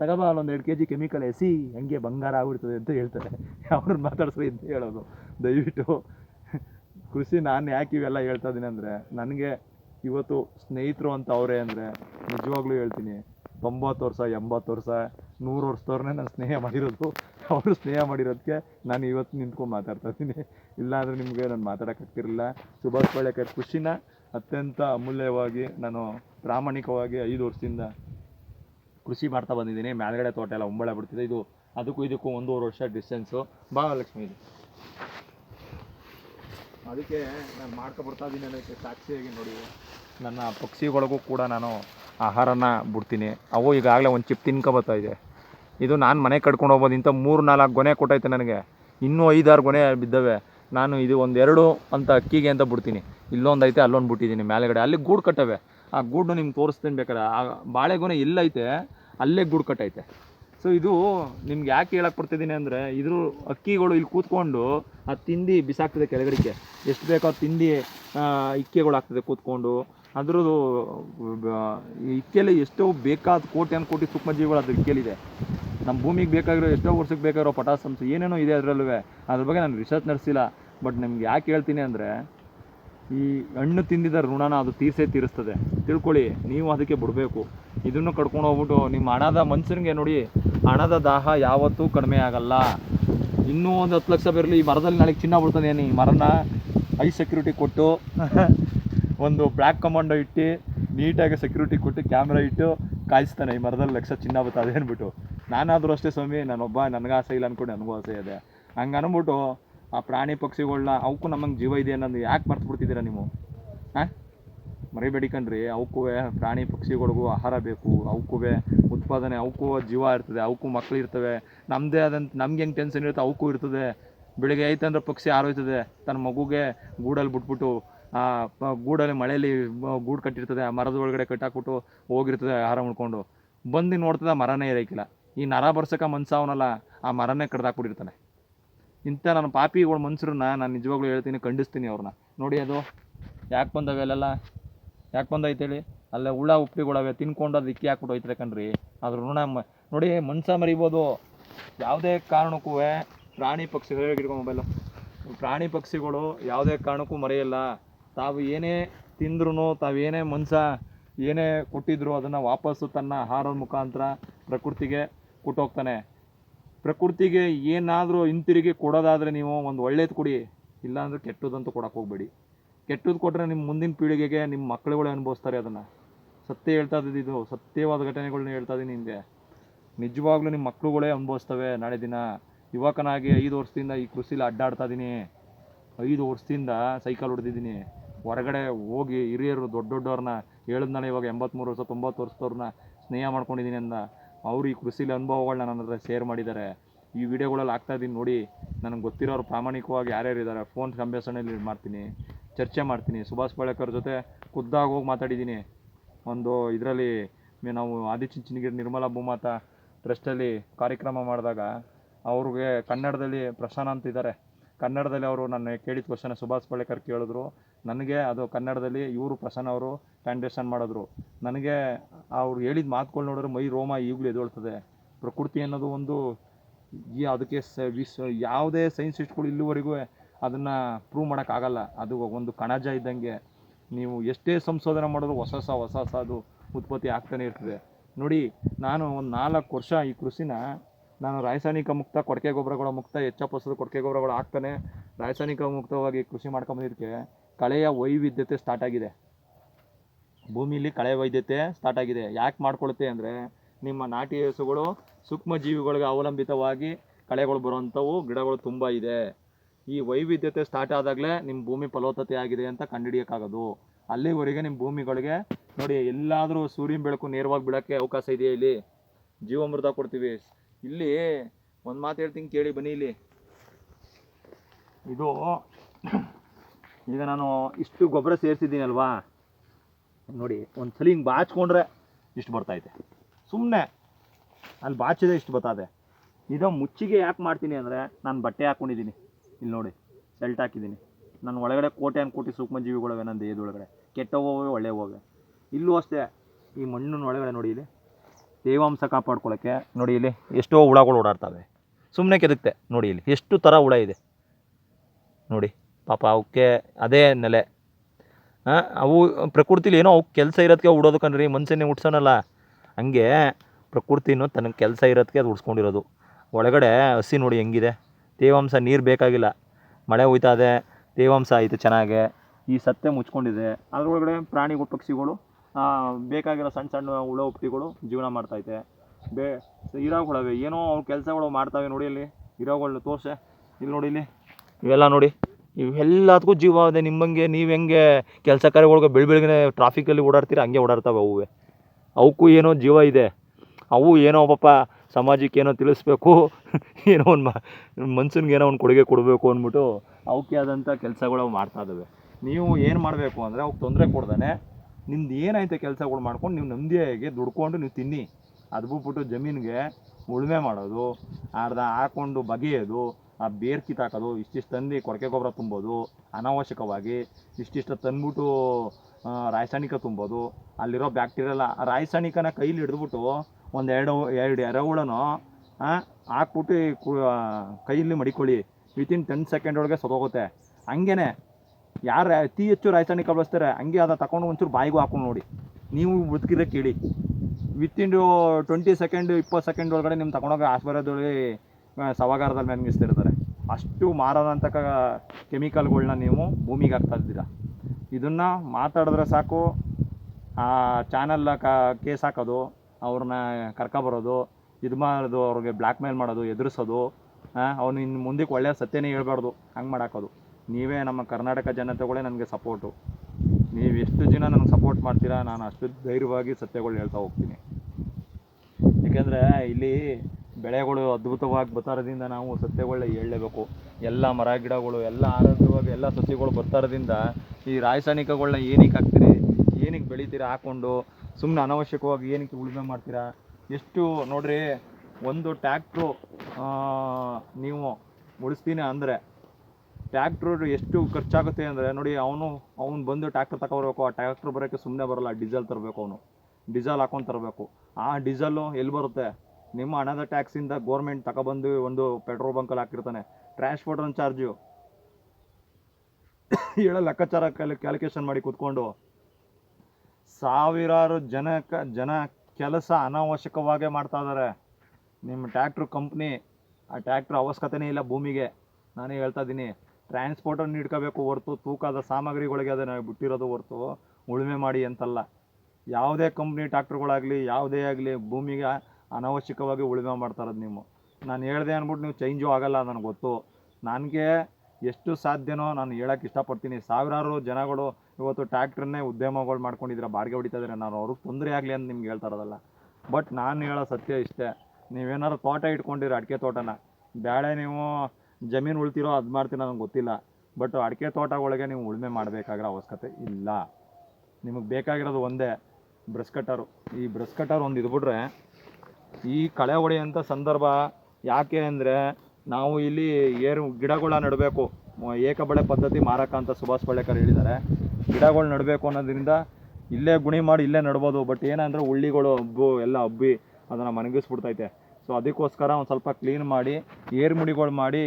S1: ತಗೋಬಾ ಅಲ್ಲೊಂದು ಎರಡು ಕೆ ಜಿ ಕೆಮಿಕಲ್ ಎಸಿ, ಹೆಂಗೆ ಬಂಗಾರ ಆಗ್ಬಿಡ್ತದೆ ಅಂತ ಹೇಳ್ತಾರೆ. ಅವ್ರನ್ನ ಮಾತಾಡಿಸ್ರಿ ಅಂತ ಹೇಳೋದು. ದಯವಿಟ್ಟು ಕೃಷಿ ನಾನು ಯಾಕೆ ಇವೆಲ್ಲ ಹೇಳ್ತಾ ಇದ್ದೀನಿ ಅಂದರೆ, ನನಗೆ ಇವತ್ತು ಸ್ನೇಹಿತರು ಅಂತ ಅವರೇ ಅಂದರೆ ನಿಜವಾಗ್ಲೂ ಹೇಳ್ತೀನಿ. ತೊಂಬತ್ತು ವರ್ಷ, ಎಂಬತ್ತು ವರ್ಷ ನೂರು ವರ್ಷದವ್ರನ್ನೇ ನಾನು ಸ್ನೇಹ ಮಾಡಿರೋದು. ಅವರು ಸ್ನೇಹ ಮಾಡಿರೋದಕ್ಕೆ ನಾನು ಇವತ್ತು ನಿಂತ್ಕೊಂಡು ಮಾತಾಡ್ತಾ ಇದ್ದೀನಿ. ಇಲ್ಲಾಂದರೆ ನಿಮಗೆ ನಾನು ಮಾತಾಡೋಕ್ಕಾಗ್ತಿರಲಿಲ್ಲ ಸುಭಾಷ್ ಪಾಳ್ಯಕರ್ ಖುಷಿನ ಅತ್ಯಂತ ಅಮೂಲ್ಯವಾಗಿ ನಾನು ಪ್ರಾಮಾಣಿಕವಾಗಿ ಐದು ವರ್ಷದಿಂದ ಕೃಷಿ ಮಾಡ್ತಾ ಬಂದಿದ್ದೀನಿ. ಮೇಲ್ಗಡೆ ತೋಟ ಎಲ್ಲ ಒಂಬಳೆ ಬಿಡ್ತಿದೆ. ಇದು ಅದಕ್ಕೂ ಇದಕ್ಕೂ ಒಂದೂವರೆ ವರ್ಷ ಡಿಸ್ಟೆನ್ಸು ಬಾ ಲಕ್ಷ್ಮಿ ಇದು. ಅದಕ್ಕೆ ನಾನು ಮಾಡ್ಕೊ ಬರ್ತಾ ಇದ್ದೀನಿ ಅದಕ್ಕೆ ಸಾಕ್ಷಿಯಾಗಿ ನೋಡಿ. ನನ್ನ ಪಕ್ಷಿಗಳಿಗೂ ಕೂಡ ನಾನು ಆಹಾರನ ಬಿಡ್ತೀನಿ. ಅವು ಈಗಾಗಲೇ ಒಂದು ಚಿಪ್ ತಿನ್ಕೊ ಬರ್ತಾ ಇದೆ. ಇದು ನಾನು ಮನೆ ಕಟ್ಕೊಂಡು ಹೋಗ್ಬೋದು. ಇಂಥ ಮೂರು ನಾಲ್ಕು ಗೊನೆ ಕೊಟ್ಟೈತೆ ನನಗೆ. ಇನ್ನೂ ಐದಾರು ಗೊನೆ ಬಿದ್ದವೆ. ನಾನು ಇದು ಒಂದೆರಡು ಅಂತ ಅಕ್ಕಿಗೆ ಅಂತ ಬಿಡ್ತೀನಿ. ಇಲ್ಲೊಂದು ಐತೆ ಅಲ್ಲೊಂದು ಬಿಟ್ಟಿದ್ದೀನಿ ಮೇಲೆಗಡೆ. ಅಲ್ಲಿ ಗೂಡು ಕಟ್ಟವೆ. ಆ ಗೂಡು ನಿಮ್ಗೆ ತೋರಿಸ್ತೀನಿ ಬೇಕಾದ್ರೆ. ಆ ಬಾಳೆಗೊನೆ ಇಲ್ಲೈತೆ ಅಲ್ಲೇ ಗೂಡು ಕಟ್ಟೈತೆ. ಸೊ ಇದು ನಿಮ್ಗೆ ಯಾಕೆ ಹೇಳಕ್ಕೆ ಬರ್ತಿದ್ದೀನಿ ಅಂದರೆ ಇದ್ರ ಅಕ್ಕಿಗಳು ಇಲ್ಲಿ ಕೂತ್ಕೊಂಡು ಆ ತಿಂಡಿ ಬಿಸಾಕ್ತದೆ ಕೆಳಗಡೆಗೆ ಎಷ್ಟು ಬೇಕೋ ಅದು ಆ, ಇಕ್ಕೆಗಳು ಆಗ್ತದೆ ಕೂತ್ಕೊಂಡು. ಅದ್ರದ್ದು ಇಕ್ಕೆಲೆ ಎಷ್ಟೋ ಬೇಕಾದ ಕೋಟ್ಯಾನು ಕೋಟಿ ಸೂಕ್ಷ್ಮಜೀವಿಗಳು ಅದ್ರ ಇಕ್ಕೆಲಿದೆ ನಮ್ಮ ಭೂಮಿಗೆ ಬೇಕಾಗಿರೋ, ಎಷ್ಟೋ ವರ್ಷಕ್ಕೆ ಬೇಕಾಗಿರೋ ಪಟಾಸಂಶ ಏನೇನೋ ಇದೆ ಅದರಲ್ಲೂ ಅದ್ರ ಬಗ್ಗೆ ನಾನು ರಿಸರ್ಚ್ ನಡೆಸಿಲ್ಲ. ಬಟ್ ನಿಮ್ಗೆ ಯಾಕೆ ಹೇಳ್ತೀನಿ ಅಂದರೆ, ಈ ಹಣ್ಣು ತಿಂದಿದ ಋಣನ ಅದು ತೀರ್ಸೇ ತೀರಿಸ್ತದೆ. ತಿಳ್ಕೊಳ್ಳಿ, ನೀವು ಅದಕ್ಕೆ ಬಿಡಬೇಕು. ಇದನ್ನು ಕಡ್ಕೊಂಡು ಹೋಗ್ಬಿಟ್ಟು ನಿಮ್ಮ ಹಣದ ಮನುಷ್ಯನಿಗೆ ನೋಡಿ, ಹಣದ ದಾಹ ಯಾವತ್ತೂ ಕಡಿಮೆ ಆಗಲ್ಲ. ಇನ್ನೂ ಒಂದು ಹತ್ತು ಲಕ್ಷ ಬರಲಿ ಈ ಮರದಲ್ಲಿ ನಾಳೆಗೆ ಚಿನ್ನ ಬಿಡ್ತಾನೆ ಈ ಮರನ ಐ ಸೆಕ್ಯೂರಿಟಿ ಕೊಟ್ಟು ಒಂದು ಬ್ಲ್ಯಾಕ್ ಕಮಾಂಡೋ ಇಟ್ಟು ನೀಟಾಗಿ ಸೆಕ್ಯೂರಿಟಿ ಕೊಟ್ಟು ಕ್ಯಾಮ್ರಾ ಇಟ್ಟು ಕಾಯಿಸ್ತಾನೆ ಈ ಮರದಲ್ಲಿ ಲಕ್ಷ ಚಿನ್ನ ಬತ್ತ ಅಂದ್ಬಿಟ್ಟು. ನಾನಾದರೂ ಅಷ್ಟೇ ಸ್ವಾಮಿ, ನಾನೊಬ್ಬ, ನನಗೆ ಆಸೆ ಇಲ್ಲ ಅಂದ್ಕೊಂಡು ನನಗೂ ಇದೆ. ಹಂಗೆ ಅಂದ್ಬಿಟ್ಟು ಆ ಪ್ರಾಣಿ ಪಕ್ಷಿಗಳನ್ನ ಅವಕ್ಕೂ ನಮಗೆ ಜೀವ ಇದೆ ಅನ್ನೋದು ಯಾಕೆ ಮರ್ತು ಬಿಡ್ತಿದ್ದೀರಾ ನೀವು? ಹಾಂ? ಮರಿಬೇಡಿ ಕಣ್ರಿ, ಅವಕ್ಕೂ ಪ್ರಾಣಿ ಪಕ್ಷಿಗಳಿಗೂ ಆಹಾರ ಬೇಕು, ಅವಕ್ಕೂ ಉತ್ಪಾದನೆ, ಅವಕ್ಕೂ ಜೀವ ಇರ್ತದೆ, ಅವಕ್ಕೂ ಮಕ್ಳು ಇರ್ತವೆ. ನಮ್ಮದೇ ಆದಂಥ ನಮ್ಗೆ ಹೆಂಗೆ ಟೆನ್ಷನ್ ಇರುತ್ತೆ ಅವಕ್ಕೂ ಇರ್ತದೆ. ಬೆಳಿಗ್ಗೆ ಐತಂದ್ರೆ ಪಕ್ಷಿ ಆರೋಯ್ತದೆ ತನ್ನ ಮಗುಗೆ ಗೂಡಲ್ಲಿ ಬಿಟ್ಬಿಟ್ಟು ಗೂಡಲ್ಲಿ ಮಳೆಯಲ್ಲಿ ಗೂಡು ಕಟ್ಟಿರ್ತದೆ, ಆ ಮರದ ಒಳಗಡೆ ಕಟ್ಟಾಕ್ಬಿಟ್ಟು ಹೋಗಿರ್ತದೆ ಆಹಾರ ಉಳ್ಕೊಂಡು ಬಂದು ನೋಡ್ತದೆ ಆ ಮರನೇ ಇರೋಕ್ಕಿಲ್ಲ ಈ ನರ ಬರ್ಸಕ ಮನ್ಸ ಅವನಲ್ಲ ಆ ಮರನೇ ಕಡ್ದಾಕ್ಬಿಟ್ಟಿರ್ತಾನೆ. ಇಂಥ ನನ್ನ ಪಾಪಿಗಳ ಮನ್ಸರನ್ನ ನಾನು ನಿಜವಾಗ್ಲೂ ಹೇಳ್ತೀನಿ, ಖಂಡಿಸ್ತೀನಿ ಅವ್ರನ್ನ. ನೋಡಿ ಅದು, ಯಾಕೆ ಬಂದವೆ ಅಲ್ಲೆಲ್ಲ? ಯಾಕೆ ಬಂದೈತೆ ಹೇಳಿ? ಅಲ್ಲೇ ಹುಳ ಉಪ್ಪಿಗಳವೆ, ತಿನ್ಕೊಂಡು ಅದು ಇಕ್ಕಿ ಹಾಕ್ಬಿಟ್ಟು ಹೋಯ್ತದೆ ಕಣ್ರಿ. ಅದ್ರ ಋಣ ನೋಡಿ ಮನ್ಸ ಮರಿಬೋದು. ಯಾವುದೇ ಕಾರಣಕ್ಕೂ ಪ್ರಾಣಿ ಪಕ್ಷಿಗಳು ಹಿಡ್ಕೊಂಡು ಮೊಬೈಲು? ಪ್ರಾಣಿ ಪಕ್ಷಿಗಳು ಯಾವುದೇ ಕಾರಣಕ್ಕೂ ಮರೆಯಲ್ಲ. ತಾವು ಏನೇ ತಿಂದ್ರೂ ತಾವೇನೇ ಮನ್ಸ ಏನೇ ಕೊಟ್ಟಿದ್ರು ಅದನ್ನು ವಾಪಸ್ಸು ತನ್ನ ಆಹಾರದ ಮುಖಾಂತರ ಪ್ರಕೃತಿಗೆ ಕೊಟ್ಟೋಗ್ತಾನೆ. ಪ್ರಕೃತಿಗೆ ಏನಾದರೂ ಹಿಂತಿರುಗಿ ಕೊಡೋದಾದರೆ ನೀವು ಒಂದು ಒಳ್ಳೇದು ಕೊಡಿ, ಇಲ್ಲಾಂದ್ರೆ ಕೆಟ್ಟದಂತೂ ಕೊಡಕ್ಕೆ ಹೋಗಬೇಡಿ. ಕೆಟ್ಟದ್ದು ಕೊಟ್ಟರೆ ನಿಮ್ಮ ಮುಂದಿನ ಪೀಳಿಗೆಗೆ ನಿಮ್ಮ ಮಕ್ಕಳುಗಳೇ ಅನುಭವಿಸ್ತಾರೆ ಅದನ್ನು. ಸತ್ಯ ಹೇಳ್ತಾ ಇದ್ದಿದ್ದು ಇದು. ಸತ್ಯವಾದ ಘಟನೆಗಳನ್ನ ಹೇಳ್ತಾ ಇದ್ದೀನಿ ನಿಮಗೆ. ನಿಜವಾಗ್ಲೂ ನಿಮ್ಮ ಮಕ್ಕಳುಗಳೇ ಅನುಭವಿಸ್ತವೆ ನಾಳೆ ದಿನ. ಯುವಕನಾಗಿ ಐದು ವರ್ಷದಿಂದ ಈ ಕೃಷಿಲಿ ಅಡ್ಡಾಡ್ತಾ ಇದ್ದೀನಿ. ಐದು ವರ್ಷದಿಂದ ಸೈಕಲ್ ಹೊಡೆದಿದ್ದೀನಿ. ಹೊರಗಡೆ ಹೋಗಿ ಹಿರಿಯರು ದೊಡ್ಡ ದೊಡ್ಡವ್ರನ್ನ ಹೇಳಿದ್ನಾಳೆ ಇವಾಗ ಎಂಬತ್ತ್ಮೂರು ವರ್ಷ, ತೊಂಬತ್ತು ವರ್ಷದವ್ರನ್ನ ಸ್ನೇಹ ಮಾಡ್ಕೊಂಡಿದ್ದೀನಿ ಅಂದ ಅವ್ರು ಈ ಕೃಷಿಲಿ ಅನುಭವಗಳನ್ನ ನನ್ನ ಹತ್ರ ಶೇರ್ ಮಾಡಿದ್ದಾರೆ. ಈ ವಿಡಿಯೋಗಳಲ್ಲಿ ಹಾಕ್ತಾಯಿದ್ದೀನಿ ನೋಡಿ, ನನಗೆ ಗೊತ್ತಿರೋರು ಪ್ರಾಮಾಣಿಕವಾಗಿ ಯಾರ್ಯಾರು ಇದ್ದಾರೆ ಫೋನ್ ಸಂಭಾಷಣೆಯಲ್ಲಿ ಮಾಡ್ತೀನಿ, ಚರ್ಚೆ ಮಾಡ್ತೀನಿ. ಸುಭಾಷ್ ಬಳಕರ್ ಜೊತೆ ಖುದ್ದಾಗಿ ಹೋಗಿ ಮಾತಾಡಿದ್ದೀನಿ. ಒಂದು ಇದರಲ್ಲಿ ನಾವು ಆದಿಚುಂಚನಗಿರಿ ನಿರ್ಮಲಾ ಭೂಮಾತ ಟ್ರಸ್ಟಲ್ಲಿ ಕಾರ್ಯಕ್ರಮ ಮಾಡಿದಾಗ ಅವ್ರಿಗೆ ಕನ್ನಡದಲ್ಲಿ ಪ್ರಸನ್ನ ಅಂತ ಇದ್ದಾರೆ ಕನ್ನಡದಲ್ಲಿ ಅವರು ನನ್ನ ಕೇಳಿದ ಕ್ವಶನ್ ಸುಭಾಷ್ ಪಳ್ಳೇಕರ್ ಕೇಳಿದ್ರು. ನನಗೆ ಅದು ಕನ್ನಡದಲ್ಲಿ ಇವರು ಪ್ರಸನ್ನ ಅವರು ಟ್ರಾನ್ಸ್ಲೇಷನ್ ಮಾಡಿದ್ರು. ನನಗೆ ಅವ್ರು ಹೇಳಿದ ಮಾತುಗಳು ನೋಡಿದ್ರೆ ಮೈ ರೋಮ ಈಗಲೂ ಎದೊಳ್ತದೆ ಪ್ರಕೃತಿ ಅನ್ನೋದು ಒಂದು ಈ ಅದಕ್ಕೆ ಸ ವಿಸ್ ಯಾವುದೇ ಸೈನ್ಸಿಸ್ಟ್ಗಳು ಇಲ್ಲಿವರೆಗೂ ಅದನ್ನು ಪ್ರೂವ್ ಮಾಡೋಕ್ಕಾಗಲ್ಲ. ಅದು ಒಂದು ಕಣಜ ಇದ್ದಂಗೆ. ನೀವು ಎಷ್ಟೇ ಸಂಶೋಧನೆ ಮಾಡಿದ್ರು ಹೊಸ ಹೊಸ ಹೊಸ ಹೊಸ ಅದು ಉತ್ಪತ್ತಿ ಆಗ್ತಾನೆ ಇರ್ತದೆ. ನೋಡಿ, ನಾನು ಒಂದು ನಾಲ್ಕು ವರ್ಷ ಈ ಕೃಷಿನ ನಾನು ರಾಸಾಯನಿಕ ಮುಕ್ತ ಕೊಡಕೆ ಗೊಬ್ಬರಗಳ ಮುಕ್ತ ಹೆಚ್ಚಪ್ಪಸದ ಕೊಡಕೆ ಗೊಬ್ಬರಗಳು ಹಾಕ್ತಾನೆ ರಾಸಾಯನಿಕ ಮುಕ್ತವಾಗಿ ಕೃಷಿ ಮಾಡ್ಕೊಂಬಂದಿದ್ದಕ್ಕೆ ಕಳೆಯ ವೈವಿಧ್ಯತೆ ಸ್ಟಾರ್ಟ್ ಆಗಿದೆ. ಭೂಮಿಲಿ ಕಳೆ ವೈದ್ಯತೆ ಸ್ಟಾರ್ಟ್ ಆಗಿದೆ. ಯಾಕೆ ಮಾಡ್ಕೊಳುತ್ತೆ ಅಂದರೆ ನಿಮ್ಮ ನಾಟಿ ಹಸುಗಳು ಸೂಕ್ಷ್ಮ ಜೀವಿಗಳಿಗೆ ಅವಲಂಬಿತವಾಗಿ ಕಳೆಗಳು ಬರುವಂಥವು ಗಿಡಗಳು ತುಂಬ ಇದೆ. ಈ ವೈವಿಧ್ಯತೆ ಸ್ಟಾರ್ಟ್ ಆದಾಗಲೇ ನಿಮ್ಮ ಭೂಮಿ ಫಲವತ್ತತೆ ಆಗಿದೆ ಅಂತ ಕಂಡುಹಿಡಿಯೋಕ್ಕಾಗೋದು. ಅಲ್ಲಿವರೆಗೆ ನಿಮ್ಮ ಭೂಮಿಗಳಿಗೆ ನೋಡಿ, ಎಲ್ಲಾದರೂ ಸೂರ್ಯನ ಬೆಳಕು ನೇರವಾಗಿ ಬಿಡೋಕ್ಕೆ ಅವಕಾಶ ಇದೆಯಾ ಇಲ್ಲಿ? ಜೀವಾಮೃತ ಕೊಡ್ತೀವಿ. ಇಲ್ಲಿ ಒಂದು ಮಾತು ಹೇಳ್ತೀನಿ ಕೇಳಿ, ಬನ್ನಿ ಇಲ್ಲಿ. ಇದು, ಈಗ ನಾನು ಇಷ್ಟು ಗೊಬ್ಬರ ಸೇರಿಸಿದ್ದೀನಲ್ವಾ? ನೋಡಿ ಒಂದು ಸಲ ಹಿಂಗೆ ಬಾಚ್ಕೊಂಡ್ರೆ ಇಷ್ಟು ಬರ್ತೈತೆ ಸುಮ್ಮನೆ ಅಲ್ಲಿ ಬಾಚಿದೆ ಇಷ್ಟು ಬರ್ತದೆ. ಇದು ಮುಚ್ಚಿಗೆ ಯಾಕೆ ಮಾಡ್ತೀನಿ ಅಂದರೆ, ನಾನು ಬಟ್ಟೆ ಹಾಕ್ಕೊಂಡಿದ್ದೀನಿ ಇಲ್ಲಿ ನೋಡಿ ಸೆಲ್ಟ್ ಹಾಕಿದ್ದೀನಿ. ನಾನು ಒಳಗಡೆ ಕೋಟೆ ಕೋಟಿ ಸೂಕ್ಷ್ಮ ಜೀವಿಗಳವೇ ನನ್ನ ದೇಹದೊಳಗಡೆ ಒಳ್ಳೆ ಹೋಗೆ ಇಲ್ಲೂ ಅಷ್ಟೇ, ಈ ಮಣ್ಣಿನ ಒಳಗಡೆ ನೋಡಿ ಇಲ್ಲಿ. ತೇವಾಂಶ ಕಾಪಾಡ್ಕೊಳ್ಳೋಕ್ಕೆ ನೋಡಿ ಇಲ್ಲಿ ಎಷ್ಟೋ ಹುಳಗಳು ಓಡಾಡ್ತವೆ. ಸುಮ್ಮನೆ ಕೆದಕ್ತೆ. ನೋಡಿ ಇಲ್ಲಿ ಎಷ್ಟು ಥರ ಹುಳ ಇದೆ. ನೋಡಿ, ಪಾಪ ಅವಕ್ಕೆ ಅದೇ ನೆಲೆ. ಅವು ಪ್ರಕೃತಿಲಿ ಏನೋ ಅವಕ್ಕೆ ಕೆಲಸ ಇರೋದಕ್ಕೆ ಉಡೋದು ಕಣ್ರಿ ಮನುಷ್ಯನೇ ಹುಡ್ಸೋನಲ್ಲ ಹಂಗೆ ಪ್ರಕೃತಿನೂ ತನಗೆ ಕೆಲಸ ಇರೋದಕ್ಕೆ ಅದು ಉಡ್ಸ್ಕೊಂಡಿರೋದು. ಒಳಗಡೆ ಹಸಿ ನೋಡಿ ಹೆಂಗಿದೆ. ತೇವಾಂಶ ನೀರು ಬೇಕಾಗಿಲ್ಲ. ಮಳೆ ಹೋಯ್ತಾ ಇದೆ. ತೇವಾಂಶ ಆಯಿತು ಚೆನ್ನಾಗೆ. ಈ ಸತ್ತೆ ಮುಚ್ಕೊಂಡಿದೆ. ಅದರೊಳಗಡೆ ಪ್ರಾಣಿಗಳು, ಪಕ್ಷಿಗಳು ಬೇಕಾಗಿರೋ ಸಣ್ಣ ಸಣ್ಣ ಹುಳ ಉಪ್ಟಿಗಳು ಜೀವನ ಮಾಡ್ತೈತೆ ಬೇ, ಇರೋಗಳವೆ, ಏನೋ ಅವ್ರ ಕೆಲಸಗಳು ಮಾಡ್ತವೆ ನೋಡಿ ಇಲ್ಲಿ. ಇರೋಗಳನ್ನ ತೋರ್ಸೆ. ಇಲ್ಲಿ ನೋಡಿ ಇಲ್ಲಿ. ಇವೆಲ್ಲ ನೋಡಿ. ಇವೆಲ್ಲದಕ್ಕೂ ಜೀವ ಇದೆ. ನಿಮ್ಮಂಗೆ, ನೀವು ಹೆಂಗೆ ಕೆಲಸ ಕಾರ್ಯಗಳಿಗೆ ಬೆಳ ಬೆಳಗ್ಗೆ ಟ್ರಾಫಿಕಲ್ಲಿ ಓಡಾಡ್ತೀರ? ಹಂಗೆ ಓಡಾಡ್ತವೆ ಅವುವೆ. ಅವಕ್ಕೂ ಏನೋ ಜೀವ ಇದೆ. ಅವು ಏನೋ ಪಾಪ ಸಮಾಜಕ್ಕೆ ಏನೋ ತಿಳಿಸ್ಬೇಕು. [laughs] ಏನೋ ಒಂದು ಮನ್ಸನ್ಗೆ ಏನೋ ಒಂದು ಕೊಡುಗೆ ಕೊಡಬೇಕು ಅಂದ್ಬಿಟ್ಟು ಅವಕ್ಕೆ ಆದಂಥ ಕೆಲಸಗಳು ಅವು ಮಾಡ್ತಾ ಇದ್ದಾವೆ ನೀವು ಏನು ಮಾಡಬೇಕು ಅಂದರೆ ಅವ್ಕೆ ತೊಂದರೆ ಕೊಡ್ದಾನೆ ನಿಮ್ದು ಏನಾಯ್ತು ಕೆಲಸಗಳು ಮಾಡ್ಕೊಂಡು ನೀವು ನೆಮ್ಮದಿಯಾಗಿ ದುಡ್ಕೊಂಡು ನೀವು ತಿನ್ನಿ. ಅದು ಬಿಟ್ಬಿಟ್ಟು ಜಮೀನಿಗೆ ಉಳುಮೆ ಮಾಡೋದು, ಅರ್ಧ ಹಾಕ್ಕೊಂಡು ಬಗೆಯೋದು, ಆ ಬೇರ್ ಕಿತ್ತಾಕೋದು ಇಷ್ಟಿಷ್ಟು ತಂದು ಕೊರಕೆ ಗೊಬ್ಬರ ತುಂಬೋದು, ಅನಾವಶ್ಯಕವಾಗಿ ಇಷ್ಟಿಷ್ಟು ತಂದ್ಬಿಟ್ಟು ರಾಸಾಯನಿಕ ತುಂಬೋದು, ಅಲ್ಲಿರೋ ಬ್ಯಾಕ್ಟೀರಿಯಲ್ಲ ರಾಸಾಯನಿಕನ ಕೈಲಿ ಹಿಡಿದ್ಬಿಟ್ಟು ಒಂದು ಎರಡು ಎರಡು ಎರೆಹುಳನೋ ಹಾಕ್ಬಿಟ್ಟು ಕೈಯಲ್ಲಿ ಮಡಿಕೊಳ್ಳಿ. ವಿತಿನ್ ಟೆನ್ ಸೆಕೆಂಡ್ ಒಳಗೆ ಸೊಗೋಗುತ್ತೆ ಹಂಗೇನೆ ಯಾರು ಅತಿ ಹೆಚ್ಚು ರಾಸಾಯನಿಕ ಬಳಸ್ತಾರೆ, ಹಂಗೆ ಅದು ತಗೊಂಡು ಒಂಚೂರು ಬಾಯಿಗೂ ಹಾಕೊಂಡು ನೋಡಿ. ನೀವು ಬದುಕಿದ್ರೆ ಕೇಳಿ. ವಿತಿನ್ ಟ್ವೆಂಟಿ ಸೆಕೆಂಡ್ ಇಪ್ಪತ್ತು ಸೆಕೆಂಡ್ ಒಳಗಡೆ ನಿಮ್ಮ ತಗೊಂಡೋಗಿ ಆಸ್ಪತ್ರೆದಲ್ಲಿ ಸವಾಗಾರದಲ್ಲಿ ಮೆನ್ಗಿಸ್ತಿರ್ತಾರೆ ಅಷ್ಟು ಮಾರದಂತಕ ಕೆಮಿಕಲ್ಗಳನ್ನ ನೀವು ಭೂಮಿಗೆ ಹಾಕ್ತಾ ಇದ್ದೀರ. ಇದನ್ನು ಮಾತಾಡಿದ್ರೆ ಸಾಕು. ಆ ಚಾನಲ್ ಕ, ಕೇಸ್ ಹಾಕೋದು, ಅವ್ರನ್ನ ಕರ್ಕೊಬರೋದು ಇದು ಮಾಡೋದು, ಅವ್ರಿಗೆ ಬ್ಲ್ಯಾಕ್ ಮೇಲ್ ಮಾಡೋದು, ಎದುರಿಸೋದು ಅವನು ಇನ್ನು ಮುಂದಕ್ಕೆ ಒಳ್ಳೆಯ ಸತ್ಯನೇ ಹೇಳ್ಬಾರ್ದು. ಹಂಗೆ ಮಾಡಾಕೋದು ನೀವೇ ನಮ್ಮ ಕರ್ನಾಟಕ ಜನತೆಗಳೇ ನನಗೆ ಸಪೋರ್ಟು. ನೀವು ಎಷ್ಟು ಜನ ನನಗೆ ಸಪೋರ್ಟ್ ಮಾಡ್ತೀರಾ, ನಾನು ಅಷ್ಟು ಧೈರ್ಯವಾಗಿ ಸತ್ಯಗಳು ಹೇಳ್ತಾ ಹೋಗ್ತೀನಿ. ಏಕೆಂದರೆ ಇಲ್ಲಿ ಬೆಳೆಗಳು ಅದ್ಭುತವಾಗಿ ಬರ್ತಾರದಿಂದ ನಾವು ಸಸ್ಯಗಳನ್ನ ಹೇಳಲೇಬೇಕು. ಎಲ್ಲ ಮರ ಗಿಡಗಳು, ಎಲ್ಲ ಆರೋಗ್ಯವಾಗಿ ಎಲ್ಲ ಸಸ್ಯಗಳು ಬರ್ತಾರದಿಂದ ಈ ರಾಸಾಯನಿಕಗಳನ್ನ ಏನಕ್ಕೆ ಹಾಕ್ತೀರಿ, ಏನಕ್ಕೆ ಬೆಳಿತೀರಾ ಹಾಕ್ಕೊಂಡು ಸುಮ್ಮನೆ ಅನಾವಶ್ಯಕವಾಗಿ ಏನಕ್ಕೆ ಉಳುಮೆ ಮಾಡ್ತೀರಾ? ಎಷ್ಟು ನೋಡ್ರಿ, ಒಂದು ಟ್ಯಾಕ್ಟ್ರು ನೀವು ಉಳಿಸ್ತೀನಿ ಅಂದರೆ ಟ್ಯಾಕ್ಟ್ರು ಎಷ್ಟು ಖರ್ಚಾಗುತ್ತೆ ಅಂದರೆ ನೋಡಿ ಅವನು, ಅವ್ನು ಬಂದು ಟ್ಯಾಕ್ಟ್ರ್ ತಗೊಬರ್ಬೇಕು ಆ ಟ್ಯಾಕ್ಟ್ರ್ ಬರೋಕ್ಕೆ ಸುಮ್ಮನೆ ಬರಲ್ಲ ಡೀಸೆಲ್ ತರಬೇಕು ಅವನು. ಡೀಸೆಲ್ ಹಾಕೊಂಡು ತರಬೇಕು. ಆ ಡೀಸೆಲ್ಲು ಎಲ್ಲಿ ಬರುತ್ತೆ? ನಿಮ್ಮ ಹಣದ ಟ್ಯಾಕ್ಸಿಂದ ಗೋರ್ಮೆಂಟ್ ತಗೊಬಂದು ಒಂದು ಪೆಟ್ರೋಲ್ ಬಂಕಲ್ಲಿ ಹಾಕಿರ್ತಾನೆ. ಟ್ರಾನ್ಸ್ಪೋರ್ಟರ್ ಚಾರ್ಜು ಹೇಳೋ ಲೆಕ್ಕಾಚಾರ ಕ್ಯಾಲ್ಕುಲೇಷನ್ ಮಾಡಿ ಕೂತ್ಕೊಂಡು. ಸಾವಿರಾರು ಜನಕ, ಜನ ಕೆಲಸ ಅನಾವಶ್ಯಕವಾಗೇ ಮಾಡ್ತಾ ಇದ್ದಾರೆ ನಿಮ್ಮ ಟ್ಯಾಕ್ಟ್ರ್ ಕಂಪ್ನಿ ಆ ಟ್ಯಾಕ್ಟ್ರ್ ಅವಶ್ಯಕತೆನೇ ಇಲ್ಲ ಭೂಮಿಗೆ. ನಾನೇ ಹೇಳ್ತಾ ಇದ್ದೀನಿ. ಟ್ರಾನ್ಸ್ಪೋರ್ಟನ್ನು ಇಟ್ಕೋಬೇಕು ಹೊರ್ತು, ತೂಕದ ಸಾಮಗ್ರಿಗಳಿಗೆ ಅದನ್ನು ಬಿಟ್ಟಿರೋದು ಹೊರ್ತು, ಉಳುಮೆ ಮಾಡಿ ಅಂತಲ್ಲ. ಯಾವುದೇ ಕಂಪ್ನಿ ಟ್ಯಾಕ್ಟ್ರುಗಳಾಗಲಿ ಯಾವುದೇ ಆಗಲಿ ಭೂಮಿಗೆ ಅನಾವಶ್ಯಕವಾಗಿ ಉಳುಮೆ ಮಾಡ್ತಾ ಇರೋದು ನೀವು. ನಾನು ಹೇಳಿದೆ ಅಂದ್ಬಿಟ್ಟು ನೀವು ಚೇಂಜು ಆಗಲ್ಲ ನನಗೆ ಗೊತ್ತು. ನನಗೆ ಎಷ್ಟು ಸಾಧ್ಯನೋ ನಾನು ಹೇಳೋಕ್ಕೆ ಇಷ್ಟಪಡ್ತೀನಿ. ಸಾವಿರಾರು ಜನಗಳು ಇವತ್ತು ಟ್ಯಾಕ್ಟ್ರನ್ನೇ ಉದ್ಯಮಗಳು ಮಾಡ್ಕೊಂಡಿದ್ದೀರ ಬಾಡಿಗೆ ಹೊಡಿತಾ ಇದ್ದಾರೆ ನಾನು ಅವ್ರಿಗೆ ತೊಂದರೆ ಆಗಲಿ ಅಂತ ನಿಮ್ಗೆ ಹೇಳ್ತಾ ಇರೋದಲ್ಲ. ಬಟ್ ನಾನು ಹೇಳೋ ಸತ್ಯ ಇಷ್ಟೇ. ನೀವೇನಾದ್ರು ತೋಟ ಇಟ್ಕೊಂಡಿರೋ, ಅಡಿಕೆ ತೋಟನ. ಬೇಳೆ ನೀವು ಜಮೀನು ಉಳ್ತಿರೋ ಅದು ಮಾಡ್ತೀರೋ ನನಗೆ ಗೊತ್ತಿಲ್ಲ. ಬಟ್ ಅಡಿಕೆ ತೋಟಗಳಿಗೆ ನೀವು ಉಳುಮೆ ಮಾಡಬೇಕಾಗಿರೋ ಅವಶ್ಯಕತೆ ಇಲ್ಲ. ನಿಮಗೆ ಬೇಕಾಗಿರೋದು ಒಂದೇ ಬ್ರಷ್ ಕಟ್ಟರು ಈ ಬ್ರಷ್ ಕಟ್ಟರ್ ಒಂದು ಇದ್ಬಿಟ್ರೆ ಈ ಕಳೆ ಹೊಡೆಯುವಂಥ ಸಂದರ್ಭ ಯಾಕೆ ಅಂದರೆ ನಾವು ಇಲ್ಲಿ ಏರು ಗಿಡಗಳ ನೆಡಬೇಕು. ಏಕಬಳೆ ಪದ್ಧತಿ ಮಾರಕ ಅಂತ ಸುಭಾಷ್ ಪಳ್ಳೇಕರ್ ಹೇಳಿದ್ದಾರೆ. ಗಿಡಗಳು ನೆಡಬೇಕು ಅನ್ನೋದ್ರಿಂದ ಇಲ್ಲೇ ಗುಣಿ ಮಾಡಿ ಇಲ್ಲೇ ನೆಡ್ಬೋದು. ಬಟ್ ಏನಂದರೆ ಉಳ್ಳಿಗಳು ಹಬ್ಬು, ಎಲ್ಲ ಹಬ್ಬಿ ಅದನ್ನು ಮನಗಿಸ್ಬಿಡ್ತೈತೆ. ಸೊ ಅದಕ್ಕೋಸ್ಕರ ಒಂದು ಸ್ವಲ್ಪ ಕ್ಲೀನ್ ಮಾಡಿ ಏರ್ಮುಡಿಗಳು ಮಾಡಿ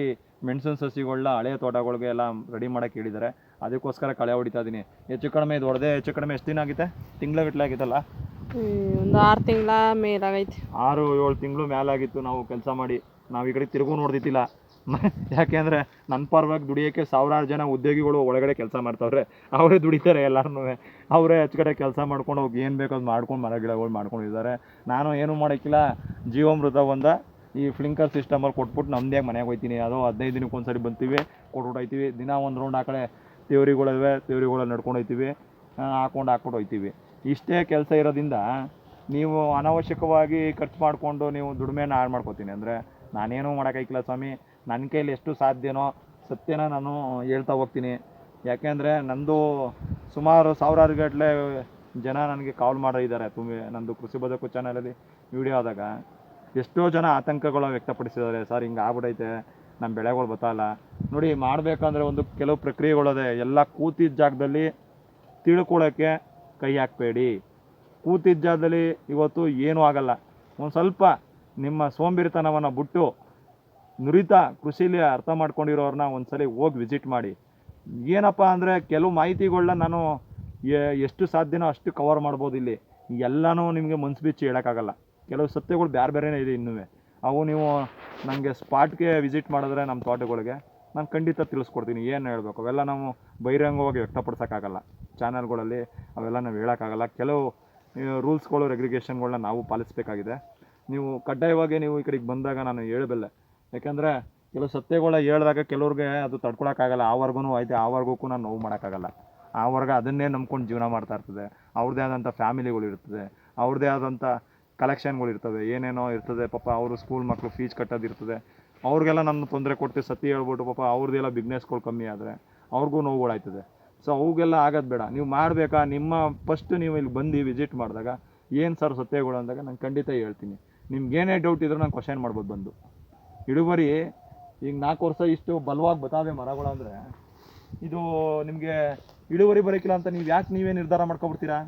S1: ಮೆಣಸಿನ ಸಸಿಗಳನ್ನ ಹಳೆಯ ತೋಟಗಳಿಗೆ ಎಲ್ಲ ರೆಡಿ ಮಾಡೋಕೆ ಹೇಳಿದ್ದಾರೆ ಅದಕ್ಕೋಸ್ಕರ ಕಳೆ ಹೊಡಿತಾ ಇದ್ದೀನಿ ಹೆಚ್ಚು ಕಡಿಮೆ ಇದು ಹೊಡೆದೇ ಹೆಚ್ಚು ಕಡಿಮೆ ಎಷ್ಟು ದಿನ ಆಗಿದೆ? ತಿಂಗಳ ಆಗಿತ್ತಲ್ಲ?
S2: ಒಂದು ಆರು ತಿಂಗಳ ಮೇಲಾಗೈತೆ.
S1: ಆರು ಏಳು ತಿಂಗಳು ಮೇಲಾಗಿತ್ತು ನಾವು ಕೆಲಸ ಮಾಡಿ. ನಾವು ಈ ಕಡೆ ತಿರುಗೂ ನೋಡ್ದಿತ್ತಿಲ್ಲ ಯಾಕೆಂದರೆ ನನ್ನ ಪರವಾಗಿ ದುಡಿಯೋಕ್ಕೆ ಸಾವಿರಾರು ಜನ ಉದ್ಯೋಗಿಗಳು ಒಳಗಡೆ ಕೆಲಸ ಮಾಡ್ತಾವ್ರೆ, ಅವರೇ ದುಡಿತಾರೆ ಎಲ್ಲರೂ ಅವರೇ ಕಡೆ ಕೆಲಸ ಮಾಡ್ಕೊಂಡು ಹೋಗಿ ಏನು ಬೇಕೋ ಅದು ಮಾಡ್ಕೊಂಡು ಮರ ಗಿಡಗಳು ಮಾಡ್ಕೊಂಡಿದ್ದಾರೆ ನಾನು ಏನೂ ಮಾಡೋಕ್ಕಿಲ್ಲ, ಜೀವಾಮೃತ ಒಂದ, ಈ ಫ್ಲಿಂಕರ್ ಸಿಸ್ಟಮಲ್ಲಿ ಕೊಟ್ಬಿಟ್ಟು ನಮ್ಮದೇ ಮನೆಗೆ ಹೋಗ್ತೀನಿ ಅದು ಹದಿನೈದು ದಿನಕ್ಕೆ ಒಂದು ಸರಿ ಬಂತೀವಿ, ಕೊಟ್ಬಿಟ್ಟು ಹೋಗ್ತೀವಿ ದಿನ ಒಂದು ರೌಂಡ್ ಆ ಕಡೆ ತೇವರಿಗಳಿವೆ ತೇವರಿಗಳಲ್ಲಿ ನಡ್ಕೊಂಡು ಹೋಗ್ತೀವಿ ಹಾಕೊಂಡು ಹಾಕ್ಬಿಟ್ಟು ಹೋಗ್ತೀವಿ ಇಷ್ಟೇ ಕೆಲಸ ಇರೋದ್ರಿಂದ ನೀವು ಅನವಶ್ಯಕವಾಗಿ ಖರ್ಚು ಮಾಡಿಕೊಂಡು ನೀವು ದುಡಿಮೆಯನ್ನು ಹಾಳು ಮಾಡ್ಕೋತೀನಿ. ಅಂದರೆ ನಾನೇನು ಮಾಡೋಕ್ಕಾಗಿಲ್ಲ ಸ್ವಾಮಿ. ನನ್ನ ಕೈಲಿ ಎಷ್ಟು ಸಾಧ್ಯನೋ ಸತ್ಯನ ನಾನು ಹೇಳ್ತಾ ಹೋಗ್ತೀನಿ. ಯಾಕೆಂದರೆ ನಂದು ಸುಮಾರು ಸಾವಿರಾರು ಗಟ್ಟಲೆ ಜನ ನನಗೆ ಕಾಲ್ ಮಾಡಿದ್ದಾರೆ. ತುಂಬಿ ನಂದು ಕೃಷಿ ಬದುಕು ಚಾನಲಲ್ಲಿ ವಿಡಿಯೋ ಆದಾಗ. ಎಷ್ಟೋ ಜನ ಆತಂಕಗಳು ವ್ಯಕ್ತಪಡಿಸಿದ್ದಾರೆ. ಸರ್, ಹಿಂಗೆ ಆಗ್ಬಿಡೈತೆ ನಮ್ಮ ಬೆಳೆಗಳು ಬತ್ತಲ್ಲ ನೋಡಿ, ಮಾಡಬೇಕಂದ್ರೆ ಒಂದು ಕೆಲವು ಪ್ರಕ್ರಿಯೆಗಳದೆ ಎಲ್ಲ ಕೂತಿದ್ದ ಜಾಗದಲ್ಲಿ ತಿಳ್ಕೊಳ್ಳೋಕ್ಕೆ ಕೈ ಹಾಕಬೇಡಿ. ಕೂತಿದ್ದ ಜಾಗದಲ್ಲಿ ಇವತ್ತು ಏನೂ ಆಗಲ್ಲ. ಒಂದು ಸ್ವಲ್ಪ ನಿಮ್ಮ ಸೋಂಬೇರಿತನವನ್ನು ಬಿಟ್ಟು ನುರಿತ ಕೃಷಿಲಿ ಅರ್ಥ ಮಾಡ್ಕೊಂಡಿರೋರನ್ನ ಒಂದ್ಸಲಿ ಹೋಗಿ ವಿಸಿಟ್ ಮಾಡಿ. ಏನಪ್ಪ ಅಂದರೆ ಕೆಲವು ಮಾಹಿತಿಗಳನ್ನ ನಾನು ಎಷ್ಟು ಸಾಧ್ಯನೋ ಅಷ್ಟು ಕವರ್ ಮಾಡ್ಬೋದು ಇಲ್ಲಿ. ಎಲ್ಲನೂ ನಿಮಗೆ ಮನ್ಸು ಬಿಚ್ಚಿ ಹೇಳೋಕ್ಕಾಗಲ್ಲ. ಕೆಲವು ಸತ್ಯಗಳು ಬೇರೆ ಬೇರೆನೇ ಇದೆ ಇನ್ನೂ. ಅವು ನೀವು ನನಗೆ ಸ್ಪಾಟ್ಗೆ ವಿಸಿಟ್ ಮಾಡಿದ್ರೆ ನಮ್ಮ ತೋಟಗಳಿಗೆ ನಾನು ಖಂಡಿತ ತಿಳಿಸ್ಕೊಡ್ತೀನಿ. ಏನು ಹೇಳಬೇಕು? ಅವೆಲ್ಲ ನಾವು ಬಹಿರಂಗವಾಗಿ ವ್ಯಕ್ತಪಡಿಸೋಕ್ಕಾಗಲ್ಲ. ಚಾನೆಲ್ಗಳಲ್ಲಿ ಅವೆಲ್ಲ ನಾವು ಹೇಳೋಕ್ಕಾಗಲ್ಲ. ಕೆಲವು ರೂಲ್ಸ್ಗಳು ರೆಗ್ಯುಲೇಷನ್ಗಳನ್ನ ನಾವು ಪಾಲಿಸಬೇಕಾಗಿದೆ. ನೀವು ಕಡ್ಡಾಯವಾಗಿ ನೀವು ಈ ಕಡೆಗೆ ಬಂದಾಗ ನಾನು ಹೇಳಬಲ್ಲೆ ಯಾಕಂದರೆ ಕೆಲವು ಸತ್ಯಗಳ ಹೇಳಿದಾಗ ಕೆಲವ್ರಿಗೆ ಅದು ತಡ್ಕೊಳಕ್ಕಾಗಲ್ಲ. ಆ ವರ್ಗನೂ ಐತೆ, ಆ ವರ್ಗಕ್ಕೂ ನಾನು ನೋವು ಮಾಡೋಕ್ಕಾಗಲ್ಲ. ಆ ವರ್ಗ ಅದನ್ನೇ ನಂಬ್ಕೊಂಡು ಜೀವನ ಮಾಡ್ತಾ ಇರ್ತದೆ. ಅವ್ರದ್ದೇ ಆದಂಥ ಫ್ಯಾಮಿಲಿಗಳು ಇರ್ತದೆ. ಅವ್ರದ್ದೇ ಆದಂಥ ಕಲೆಕ್ಷನ್ಗಳು ಇರ್ತವೆ. ಏನೇನೋ ಇರ್ತದೆ, ಪಾಪ ಅವರು ಸ್ಕೂಲ್ ಮಕ್ಕಳು ಫೀಸ್ ಕಟ್ಟೋದು ಇರ್ತದೆ. ಅವ್ರಿಗೆಲ್ಲ ನಮ್ಮ ತೊಂದರೆ ಕೊಟ್ಟು ಸತಿ ಹೇಳ್ಬಿಟ್ಟು ಪಾಪ ಅವ್ರದ್ದೆಲ್ಲ ಬಿಗ್ನೆಸ್ಗಳು ಕಮ್ಮಿ ಆದರೆ ಅವ್ರಿಗೂ ನೋವುಗಳಾಯ್ತದೆ. ಸೊ ಅವಾಗೆಲ್ಲ ಆಗೋದು ಬೇಡ. ನೀವು ಮಾಡಬೇಕಾ? ನಿಮ್ಮ ಫಸ್ಟ್ ನೀವು ಇಲ್ಲಿ ಬಂದು ವಿಸಿಟ್ ಮಾಡಿದಾಗ ಏನು ಸರ್ ಸತ್ಯಗಳು ಅಂದಾಗ ನಾನು ಖಂಡಿತ ಹೇಳ್ತೀನಿ. ನಿಮ್ಗೆ ಏನೇ ಡೌಟ್ ಇದ್ರೂ ನಾನು ಕ್ವಶನ್ ಮಾಡ್ಬೋದು ಬಂದು. ಇಳುವರಿ ಈಗ ನಾಲ್ಕು ವರ್ಷ ಇಷ್ಟು ಬಲವಾಗಿ ಬತಾವೆ ಮರಗಳು ಅಂದರೆ, ಇದು ನಿಮಗೆ ಇಳುವರಿ ಬರೋಕ್ಕಿಲ್ಲ ಅಂತ ನೀವು ಯಾಕೆ ನೀವೇ ನಿರ್ಧಾರ ಮಾಡ್ಕೊಬಿಡ್ತೀರಾ?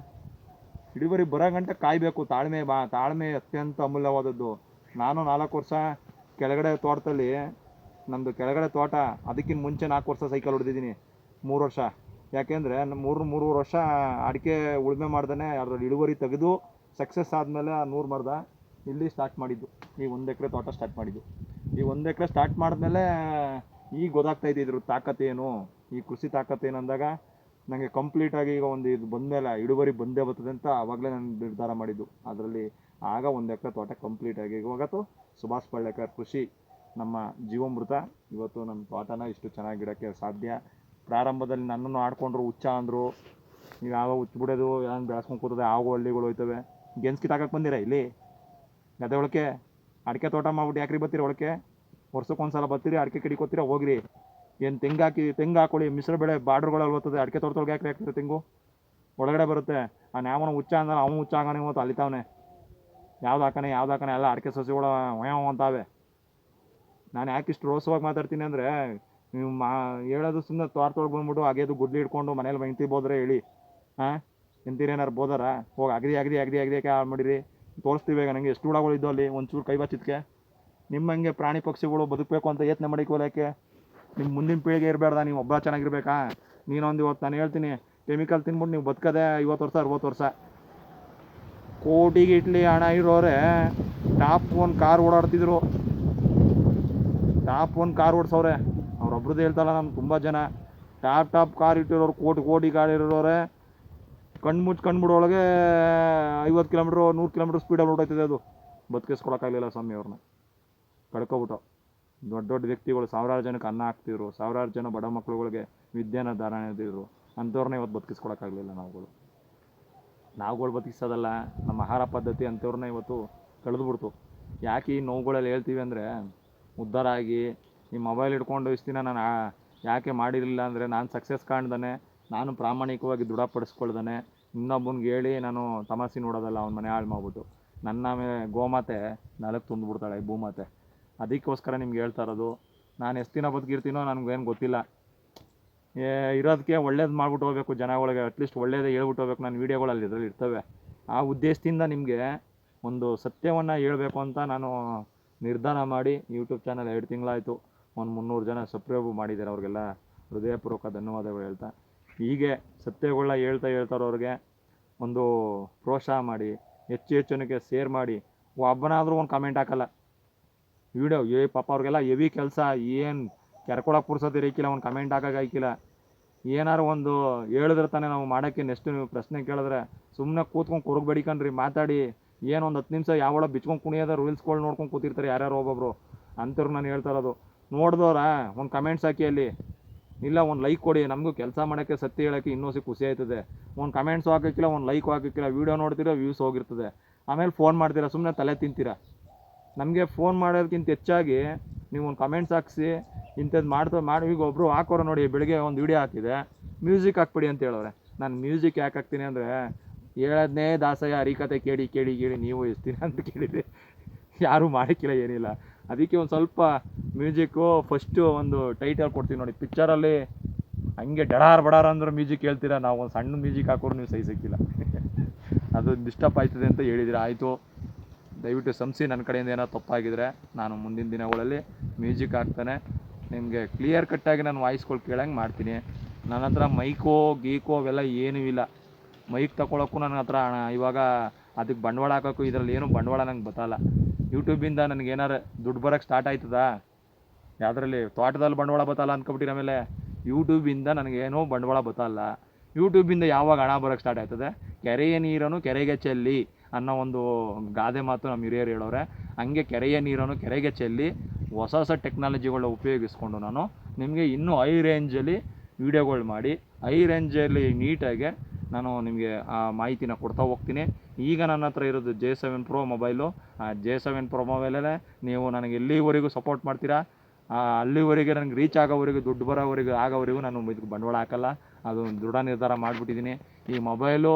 S1: ಇಳುವರಿ ಬರೋ ಗಂಟೆ ಕಾಯಬೇಕು, ತಾಳ್ಮೆ ಬಾ, ತಾಳ್ಮೆ ಅತ್ಯಂತ ಅಮೂಲ್ಯವಾದದ್ದು. ನಾನು ನಾಲ್ಕು ವರ್ಷ ಕೆಳಗಡೆ ತೋಟದಲ್ಲಿ ನಮ್ಮದು ಕೆಳಗಡೆ ತೋಟ ಅದಕ್ಕಿಂತ ಮುಂಚೆ ನಾಲ್ಕು ವರ್ಷ ಸೈಕಲ್ ಹೊಡೆದಿದ್ದೀನಿ, ಮೂರು ವರ್ಷ. ಯಾಕೆಂದರೆ ಮೂರು ಮೂರುವರೆ ವರ್ಷ ಅಡಿಕೆ ಉಳುಮೆ ಮಾಡ್ದೇ ಅದ್ರಲ್ಲಿ ಇಳುವರಿ ತೆಗೆದು ಸಕ್ಸಸ್ ಆದಮೇಲೆ ಆ ನೂರು ಮರದ ಇಲ್ಲಿ ಸ್ಟಾರ್ಟ್ ಮಾಡಿದ್ದು. ಈ ಒಂದು ಎಕರೆ ತೋಟ ಸ್ಟಾರ್ಟ್ ಮಾಡಿದ್ದು. ಈ ಒಂದು ಎಕರೆ ಸ್ಟಾರ್ಟ್ ಮಾಡಿದ್ಮೇಲೆ ಈಗ ಗೊತ್ತಾಗ್ತಾ ಇದ್ರು ತಾಕತ್ತೇನು ಈ ಕೃಷಿ ತಾಕತ್ತೇನು ಅಂದಾಗ ನನಗೆ ಕಂಪ್ಲೀಟಾಗಿ ಈಗ ಒಂದು ಇದು ಬಂದಮೇಲೆ ಇಳುವರಿ ಬಂದೇ ಬರ್ತದೆ ಅಂತ ಆವಾಗಲೇ ನಾನು ನಿರ್ಧಾರ ಮಾಡಿದ್ದು. ಅದರಲ್ಲಿ ಆಗ ಒಂದು ಎಕರೆ ತೋಟ ಕಂಪ್ಲೀಟಾಗಿ ಇವಾಗತ್ತು ಸುಭಾಷ್ ಪಳ್ಳೇಕರ್ ಕೃಷಿ ನಮ್ಮ ಜೀವಮೃತ. ಇವತ್ತು ನಮ್ಮ ತೋಟನ ಇಷ್ಟು ಚೆನ್ನಾಗಿಡೋಕ್ಕೆ ಸಾಧ್ಯ. ಪ್ರಾರಂಭದಲ್ಲಿ ನನ್ನನ್ನು ಆಡ್ಕೊಂಡ್ರು, ಹುಚ್ಚ ಅಂದರು. ಈಗ ಯಾವಾಗ ಹುಚ್ಚು ಬಿಡೋದು ಏನು ಬೆಳೆಸ್ಕೊಂಡು ಕೂತದೆ, ಆಗೋ ಹಳ್ಳಿಗಳು ಹೋಯ್ತವೆ. ಗೆನ್ಸ್ಕಿ ತಾಕಕ್ಕೆ ಬಂದಿರ ಇಲ್ಲಿ? ಗದ್ದೆ ಒಳಕ್ಕೆ? ಅಡಿಕೆ ತೋಟ ಮಾಡ್ಬಿಟ್ಟು ಯಾಕ್ರಿ ಬರ್ತೀರಿ ಒಳಕ್ಕೆ? ವರ್ಷಕ್ಕೊಂದ್ಸಲ ಬತ್ತೀರಿ ಅಡಿಕೆ ಕಿಡಿಕೋತೀರ ಹೋಗ್ರಿ. ಏನು ತೆಂಗು ಹಾಕಿ, ತೆಂಗು ಹಾಕೊಳ್ಳಿ, ಮಿಶ್ರ ಬೆಳೆ ಬಾರ್ಡ್ರ್ಗಳು ಬರ್ತದೆ ಅಡಿಕೆ ತೋಟದೊಳಗೆ ಯಾಕೆ ಹಾಕ್ತೀರಿ ತೆಂಗು? ಒಳಗಡೆ ಬರುತ್ತೆ. ಆ ನ್ಯಾಮನ ಹುಚ್ಚ ಅಂದ್ರೆ ಅವನು ಹುಚ್ಚ ಆಗಾನೆ ಇವತ್ತು ಅಲಿತಾವನೆ ಯಾವ್ದು ಹಾಕಾನೆ ಯಾವ್ದು ಹಾಕಾನೆ ಎಲ್ಲ ಅಡಿಕೆ ಸಸಿಗಳು ಒಯವ್ ಅಂತಾವೆ. ನಾನು ಯಾಕೆ ಇಷ್ಟು ರೋಸವಾಗಿ ಮಾತಾಡ್ತೀನಿ ಅಂದರೆ, ನೀವು ಮಾ, ಹೇಳೋದು ಸುಮ್ಮನೆ ತೋರ್ತೊಳಗೆ ಬಂದ್ಬಿಟ್ಟು ಅಗೆದು ಗುಡ್ಲಿ ಇಟ್ಕೊಂಡು ಮನೇಲಿ ಮೆಂತಿ ಬೋದ್ರೆ ಹೇಳಿ. ಹಾಂ ಎಂತೀರೇನಾರು ಬೋದಾರ? ಹೋಗಿ ಅಗದಿ ಅಗದಿ ಅಗದಿ ಅಗದಿ ಯಾಕೆ ಹಾಳು ಮಾಡಿರಿ. ತೋರಿಸ್ತೀವಿ ಈಗ ನನಗೆ ಎಷ್ಟು ಹುಳಗಳು ಇದ್ದೋ ಅಲ್ಲಿ, ಒಂಚೂರು ಕೈ ಬಚ್ಚಿದ್ಕೆ. ನಿಮ್ಮಂಗೆ ಪ್ರಾಣಿ ಪಕ್ಷಿಗಳು ಬದುಕಬೇಕು ಅಂತ ಯತ್ನ ಮಾಡಿಕೊಳ್ಳೋಕೆ ನಿಮ್ಮ ಮುಂದಿನ ಪೀಳಿಗೆ ಇರಬೇಡ್ದ, ನೀವು ಒಬ್ಬ ಚೆನ್ನಾಗಿರ್ಬೇಕಾ? ನೀನೊಂದು ಇವತ್ತು ನಾನು ಹೇಳ್ತೀನಿ, ಕೆಮಿಕಲ್ ತಿನ್ಬಿಟ್ಟು ನೀವು ಬದುಕದೆ ಐವತ್ತು ವರ್ಷ, ಅರವತ್ತು ವರ್ಷ. ಕೋಟಿಗೆ ಇಟ್ಲಿ ಹಣ ಇರೋರೆ, ಟಾಪ್ ಒನ್ ಕಾರ್ ಓಡಾಡ್ತಿದ್ರು. ಟಾಪ್ ಒನ್ ಕಾರ್ ಓಡಿಸೋರೆ. ಅವ್ರೊಬ್ರದ್ದು ಹೇಳ್ತಲ್ಲ ನಮ್ಮ ತುಂಬ ಜನ. ಟಾಪ್ ಟಾಪ್ ಕಾರ್ ಇಟ್ಟಿರೋರು ಕೋಟಿ ಕೋಟಿ ಕಾರ್ ಇರೋರೆ ಕಣ್ಣು ಮುಚ್ಚಿ ಕಣ್ಬಿಡೋಳಗೆ ಐವತ್ತು ಕಿಲೋಮೀಟ್ರ್, ನೂರು ಕಿಲೋಮೀಟ್ರ್ ಸ್ಪೀಡಲ್ಲಿ ಹೊರಟೋಯ್ತದೆ ಅದು. ಬದುಕಿಸ್ಕೊಳಕ್ಕಾಗಲಿಲ್ಲ ಸ್ವಾಮಿ ಅವ್ರನ್ನ. ಕಳ್ಕೊಬಿಟ್ಟು ದೊಡ್ಡ ದೊಡ್ಡ ವ್ಯಕ್ತಿಗಳು, ಸಾವಿರಾರು ಜನಕ್ಕೆ ಅನ್ನ ಹಾಕ್ತಿದ್ರು. ಸಾವಿರಾರು ಜನ ಬಡ ಮಕ್ಳುಗಳಿಗೆ ವಿದ್ಯೆನ ದಾನ ಇದ್ದಿದ್ರು. ಅಂಥವ್ರನ್ನ ಇವತ್ತು ಬದುಕಿಸ್ಕೊಳಕ್ಕಾಗಲಿಲ್ಲ ನಾವುಗಳು. ನಾವುಗಳು ಬದುಕಿಸೋದಲ್ಲ, ನಮ್ಮ ಆಹಾರ ಪದ್ಧತಿ ಅಂಥವ್ರನ್ನ ಇವತ್ತು ಕಳೆದುಬಿಡ್ತು. ಯಾಕೆ ಈ ನೋವುಗಳಲ್ಲಿ ಹೇಳ್ತೀವಿ ಅಂದರೆ ಉದ್ಧಾರ ಆಗಿ ಈ ಮೊಬೈಲ್ ಹಿಡ್ಕೊಂಡು ಇಷ್ಟು ದಿನ ನಾನು ಯಾಕೆ ಮಾಡಿರಲಿಲ್ಲ ಅಂದರೆ, ನಾನು ಸಕ್ಸಸ್ ಕಾಣ್ದಾನೆ ನಾನು ಪ್ರಾಮಾಣಿಕವಾಗಿ ದೃಢಪಡಿಸ್ಕೊಳ್ದಾನೆ. ಇನ್ನೊಬ್ಬನಿಗೆ ಹೇಳಿ ನಾನು ತಮಾಷೆ ನೋಡೋದಲ್ಲ, ಅವ್ನ ಮನೆ ಹಾಳು ಮಾಡ್ಬಿಟ್ಟು. ನನ್ನ ಮೇಲೆ ಗೋಮಾತೆ ನೆಲಕ್ಕೆ ತುಂಬಿಡ್ತಾಳೆ ಈ ಭೂಮಾತೆ. ಅದಕ್ಕೋಸ್ಕರ ನಿಮ್ಗೆ ಹೇಳ್ತಾ ಇರೋದು, ನಾನು ಎಷ್ಟು ದಿನ ಬದುಕಿರ್ತೀನೋ ನನಗೇನು ಗೊತ್ತಿಲ್ಲ. ಏ ಇರೋದಕ್ಕೆ ಒಳ್ಳೇದು ಮಾಡ್ಬಿಟ್ಟು ಹೋಗ್ಬೇಕು ಜನಗಳಿಗೆ ಅಟ್ಲೀಸ್ಟ್ ಒಳ್ಳೇದೇ ಹೇಳ್ಬಿಟ್ಟು ಹೋಗ್ಬೇಕು. ನಾನು ವೀಡಿಯೋಗಳಲ್ಲಿ ಇದರಲ್ಲಿ ಇರ್ತವೆ. ಆ ಉದ್ದೇಶದಿಂದ ನಿಮಗೆ ಒಂದು ಸತ್ಯವನ್ನು ಹೇಳಬೇಕು ಅಂತ ನಾನು ನಿರ್ಧಾರ ಮಾಡಿ ಯೂಟ್ಯೂಬ್ ಚಾನಲ್ ಎರಡು ತಿಂಗಳಾಯಿತು. ಒಂದು ಮುನ್ನೂರು ಜನ ಸಬ್ಸ್ಕ್ರೈಬ್ ಮಾಡಿದ್ದಾರೆ ಅವ್ರಿಗೆಲ್ಲ. ಹೃದಯಪೂರ್ವಕ ಧನ್ಯವಾದಗಳು ಹೇಳ್ತಾ. ಹೀಗೆ ಸತ್ಯಗಳನ್ನ ಹೇಳ್ತಾ ಹೇಳ್ತಾರವ್ರಿಗೆ ಒಂದು ಪ್ರೋತ್ಸಾಹ ಮಾಡಿ, ಹೆಚ್ಚು ಹೆಚ್ಚು ಜನಕ್ಕೆ ಶೇರ್ ಮಾಡಿ ಒಬ್ಬನಾದರೂ ಒಂದು ಕಮೆಂಟ್ ಹಾಕಲ್ಲ. ವಿಡಿಯೋ, ಏ ಪಾಪ ಅವ್ರಿಗೆಲ್ಲ ಹೆವಿ ಕೆಲಸ, ಏನು ಕೆರ್ಕೊಳಕ್ಕೆ ಪುರ್ಸೋದು ಒಂದು ಕಮೆಂಟ್ ಹಾಕಕ್ಕೆ ಆಯ್ಕಿಲ್ಲ ಏನಾರು ಒಂದು ಹೇಳಿದ್ರೆ ತಾನೇ ನಾವು ಮಾಡೋಕ್ಕೆ ನೆಕ್ಸ್ಟ್ ನೀವು ಪ್ರಶ್ನೆ ಕೇಳಿದ್ರೆ ಸುಮ್ಮನೆ ಕೂತ್ಕೊಂಡು ಕೊರಗ್ ಬಡಿಕಂಡ್ರಿ, ಮಾತಾಡಿ. ಏನು ಒಂದು ಹತ್ತು ನಿಮಿಷ ಯಾವಳ ಬಿಚ್ಕೊಂಡು ಕುಣಿಯೋದ ರೂಲ್ಸ್ಗಳು ನೋಡ್ಕೊಂಡು ಕೂತಿರ್ತಾರೆ ಯಾರ್ಯಾರು ಒಬ್ಬೊಬ್ರು. ಅಂಥವ್ರು ನಾನು ಹೇಳ್ತಾ ಇರೋದು. ನೋಡಿದವ್ರ, ಒಂದು ಕಮೆಂಟ್ಸ್ ಹಾಕಿ ಅಲ್ಲಿ. ಇಲ್ಲ, ಒಂದು ಲೈಕ್ ಕೊಡಿ. ನಮಗೂ ಕೆಲಸ ಮಾಡೋಕ್ಕೆ ಸತ್ಯ ಹೇಳೋಕ್ಕೆ ಇನ್ನೂ ಸಿ ಖುಷಿ ಆಯ್ತದೆ. ಒಂದು ಕಮೆಂಟ್ಸು ಹಾಕೋಕ್ಕಿಲ್ಲ, ಒಂದು ಲೈಕ್ ಹಾಕೋಕ್ಕಿಲ್ಲ. ವೀಡಿಯೋ ನೋಡ್ತೀರಾ ವ್ಯೂಸ್ ಹೋಗಿರ್ತದೆ. ಆಮೇಲೆ ಫೋನ್ ಮಾಡ್ತೀರಾ? ಸುಮ್ಮನೆ ತಲೆ ತಿಂತೀರಾ? ನಮಗೆ ಫೋನ್ ಮಾಡೋದಕ್ಕಿಂತ ಹೆಚ್ಚಾಗಿ ನೀವು ಒಂದು ಕಮೆಂಟ್ಸ್ ಹಾಕಿಸಿ ಇಂಥದ್ದು ಮಾಡ್ತಾ, ಮಾಡಿ, ಈಗ ಒಬ್ಬರು ಹಾಕೋರು ನೋಡಿ, ಬೆಳಿಗ್ಗೆ ಒಂದು ವಿಡಿಯೋ ಹಾಕಿದೆ. ಮ್ಯೂಸಿಕ್ ಹಾಕ್ಬಿಡಿ ಅಂತ ಹೇಳೋರೆ ನಾನು ಮ್ಯೂಸಿಕ್ ಯಾಕೆ ಹಾಕ್ತೀನಿ ಅಂದರೆ ಹೇಳೋದನ್ನೇ ದಾಸಯ್ಯ, ಹರಿಕತೆ ಕೇಳಿ ಕೇಳಿ ಕೇಳಿ, ನೀವು ಎಷ್ಟು ಅಂತ ಕೇಳಿದ್ರಿ ಯಾರೂ ಮಾಡಿಕ್ಕಿಲ್ಲ, ಏನಿಲ್ಲ. ಅದಕ್ಕೆ ಒಂದು ಸ್ವಲ್ಪ ಮ್ಯೂಸಿಕ್ಕು ಫಸ್ಟು ಒಂದು ಟೈಟಲ್ ಕೊಡ್ತೀವಿ ನೋಡಿ. ಪಿಕ್ಚರಲ್ಲಿ ಹಂಗೆ ಡಡಾರ್ ಬಡಾರ್ ಅಂದ್ರೆ ಮ್ಯೂಸಿಕ್ ಹೇಳ್ತೀರಾ? ನಾವು ಒಂದು ಸಣ್ಣ ಮ್ಯೂಸಿಕ್ ಹಾಕೋರು ನೀವು ಸಹಿಸಕ್ಕಿಲ್ಲ [laughs] ಅದು ಡಿಸ್ಟರ್ಬ್ ಆಯ್ತದೆ ಅಂತ ಹೇಳಿದಿರ? ಆಯಿತು. ದಯವಿಟ್ಟು ಸಂಸಿ ನನ್ನ ಕಡೆಯಿಂದ ಏನೋ ತಪ್ಪಾಗಿದ್ರೆ ನಾನು ಮುಂದಿನ ದಿನಗಳಲ್ಲಿ ಮ್ಯೂಸಿಕ್ ಹಾಕ್ತಾನೆ. ನಿಮಗೆ ಕ್ಲಿಯರ್ ಕಟ್ಟಾಗಿ ನಾನು ವಾಯ್ಸ್ಗಳು ಕೇಳಂಗೆ ಮಾಡ್ತೀನಿ. ನನ್ನ ಹತ್ರ ಮೈಕೋ, ಗೀಕೋ ಅವೆಲ್ಲ ಏನೂ ಇಲ್ಲ. ಮೈಕ್ ತಗೊಳಕ್ಕೂ ನನ್ನ ಹತ್ರ ಇವಾಗ ಅದಕ್ಕೆ ಬಂಡವಾಳ ಹಾಕೋಕ್ಕೂ ಇದರಲ್ಲಿ ಏನೂ ಬಂಡವಾಳ ನಂಗೆ ಬತ್ತಲ್ಲ. ಯೂಟ್ಯೂಬಿಂದ ನನಗೆ ಏನಾರು ದುಡ್ಡು ಬರೋಕ್ಕೆ ಸ್ಟಾರ್ಟ್ ಆಯ್ತದ? ಯಾವುದ್ರಲ್ಲಿ ತೋಟದಲ್ಲಿ ಬಂಡವಾಳ ಬತ್ತಲ್ಲ ಅಂದ್ಕೊಬಿಟ್ಟಿರ ಆಮೇಲೆ ಯೂಟ್ಯೂಬಿಂದ ನನಗೇನೋ ಬಂಡವಾಳ ಬತ್ತಲ್ಲ. ಯೂಟ್ಯೂಬಿಂದ ಯಾವಾಗ ಹಣ ಬರೋಕ್ಕೆ ಸ್ಟಾರ್ಟ್ ಆಯ್ತದೆ? ಕೆರೆಯ ನೀರನ್ನು ಕೆರೆಗೆ ಚೆಲ್ಲಿ ಅನ್ನೋ ಒಂದು ಗಾದೆ ಮಾತು ನಮ್ಮ ಹಿರಿಯರು ಹೇಳೋರೆ. ಹಂಗೆ ಕೆರೆಯ ನೀರನ್ನು ಕೆರೆಗೆ ಚೆಲ್ಲಿ ಹೊಸ ಹೊಸ ಟೆಕ್ನಾಲಜಿಗಳು ಉಪಯೋಗಿಸ್ಕೊಂಡು ನಾನು ನಿಮಗೆ ಇನ್ನೂ ಹೈ ರೇಂಜಲ್ಲಿ ವೀಡಿಯೋಗಳು ಮಾಡಿ ಹೈ ರೇಂಜಲ್ಲಿ ನೀಟಾಗಿ ನಾನು ನಿಮಗೆ ಆ ಮಾಹಿತಿನ ಕೊಡ್ತಾ ಹೋಗ್ತೀನಿ. ಈಗ ನನ್ನ ಹತ್ರ ಇರೋದು ಜೆ ಸೆವೆನ್ ಪ್ರೋ ಮೊಬೈಲು ಆ ಜೆ ಸೆವೆನ್ ಪ್ರೋ ಮೊಬೈಲಲ್ಲೇ ನೀವು ನನಗೆ ಎಲ್ಲಿವರೆಗೂ ಸಪೋರ್ಟ್ ಮಾಡ್ತೀರಾ? ಅಲ್ಲಿವರೆಗೆ ನನಗೆ ರೀಚ್ ಆಗೋವರೆಗೂ, ದುಡ್ಡು ಬರೋವರೆಗೂ, ಆಗೋವರೆಗೂ ನಾನು ಇದಕ್ಕೆ ಬಂಡವಾಳ ಹಾಕಲ್ಲ. ಅದು ದೃಢ ನಿರ್ಧಾರ ಮಾಡಿಬಿಟ್ಟಿದ್ದೀನಿ. ಈ ಮೊಬೈಲು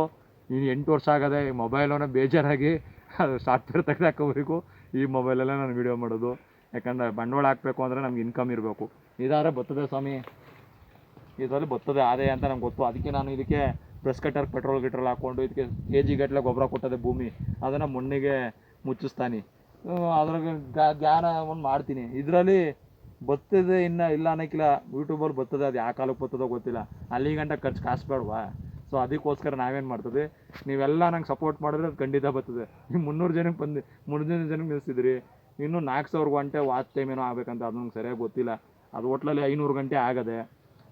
S1: ಇನ್ನು ಎಂಟು ವರ್ಷ ಆಗದೆ ಈ ಮೊಬೈಲನ್ನು ಬೇಜಾರಾಗಿ ಅದು ಸಾಫ್ಟ್ವೇರ್ ತೆಗೆದಾಕೋವರೆಗೂ ಈ ಮೊಬೈಲಲ್ಲೇ ನಾನು ವೀಡಿಯೋ ಮಾಡೋದು. ಯಾಕಂದರೆ ಬಂಡವಾಳ ಹಾಕಬೇಕು ಅಂದರೆ ನಮ್ಗೆ ಇನ್ಕಮ್ ಇರಬೇಕು. ಇದಾದರೆ ಬರ್ತದೆ ಸ್ವಾಮಿ. ಇದರಲ್ಲಿ ಬರ್ತದೆ ಆದಾಯ ಅಂತ ನಮ್ಗೆ ಗೊತ್ತು. ಅದಕ್ಕೆ ನಾನು ಇದಕ್ಕೆ ಬ್ರಷ್ ಕಟ್ಟರ್ ಪೆಟ್ರೋಲ್ ಗಿಟ್ರೋಲ್ ಹಾಕ್ಕೊಂಡು ಇದಕ್ಕೆ ಕೆ ಜಿ ಗಟ್ಟಲೆ ಗೊಬ್ಬರ ಕೊಟ್ಟದೆ ಭೂಮಿ. ಅದನ್ನು ಮಣ್ಣಿಗೆ ಮುಚ್ಚಿಸ್ತಾನೆ. ಅದ್ರಾಗ ಒಂದು ಮಾಡ್ತೀನಿ. ಇದರಲ್ಲಿ ಬತ್ತದೆ ಇನ್ನು ಇಲ್ಲ ಅನ್ನೋಕ್ಕಿಲ್ಲ ಯೂಟ್ಯೂಬಲ್ಲಿ ಬರ್ತದೆ ಅದು ಯಾವ ಕಾಲಕ್ಕೆ ಬರ್ತದೋ ಗೊತ್ತಿಲ್ಲ. ಅಲ್ಲಿ ಗಂಟ ಖರ್ಚು ಕಾಸು ಸೊ ಅದಕ್ಕೋಸ್ಕರ ನಾವೇನು ಮಾಡ್ತದೆ? ನೀವೆಲ್ಲ ನಂಗೆ ಸಪೋರ್ಟ್ ಮಾಡಿದ್ರೆ ಅದು ಖಂಡಿತ ಬರ್ತದೆ ನೀವು ಮುನ್ನೂರು ಜನಕ್ಕೆ ಬಂದು, ಮುನ್ನೂರು ಜನಕ್ಕೆ ನಿಲ್ಲಿಸಿದ್ರಿ ಇನ್ನೂ ನಾಲ್ಕು ಸಾವಿರ ಗಂಟೆ ವಾಚ್ ಟೈಮ್ ಏನೋ ಆಗಬೇಕಂತ ಅದು ನಂಗೆ ಸರಿಯಾಗಿ ಗೊತ್ತಿಲ್ಲ. ಅದು ಒಟ್ಲಲ್ಲಿ ಐನೂರು ಗಂಟೆ ಆಗದೆ.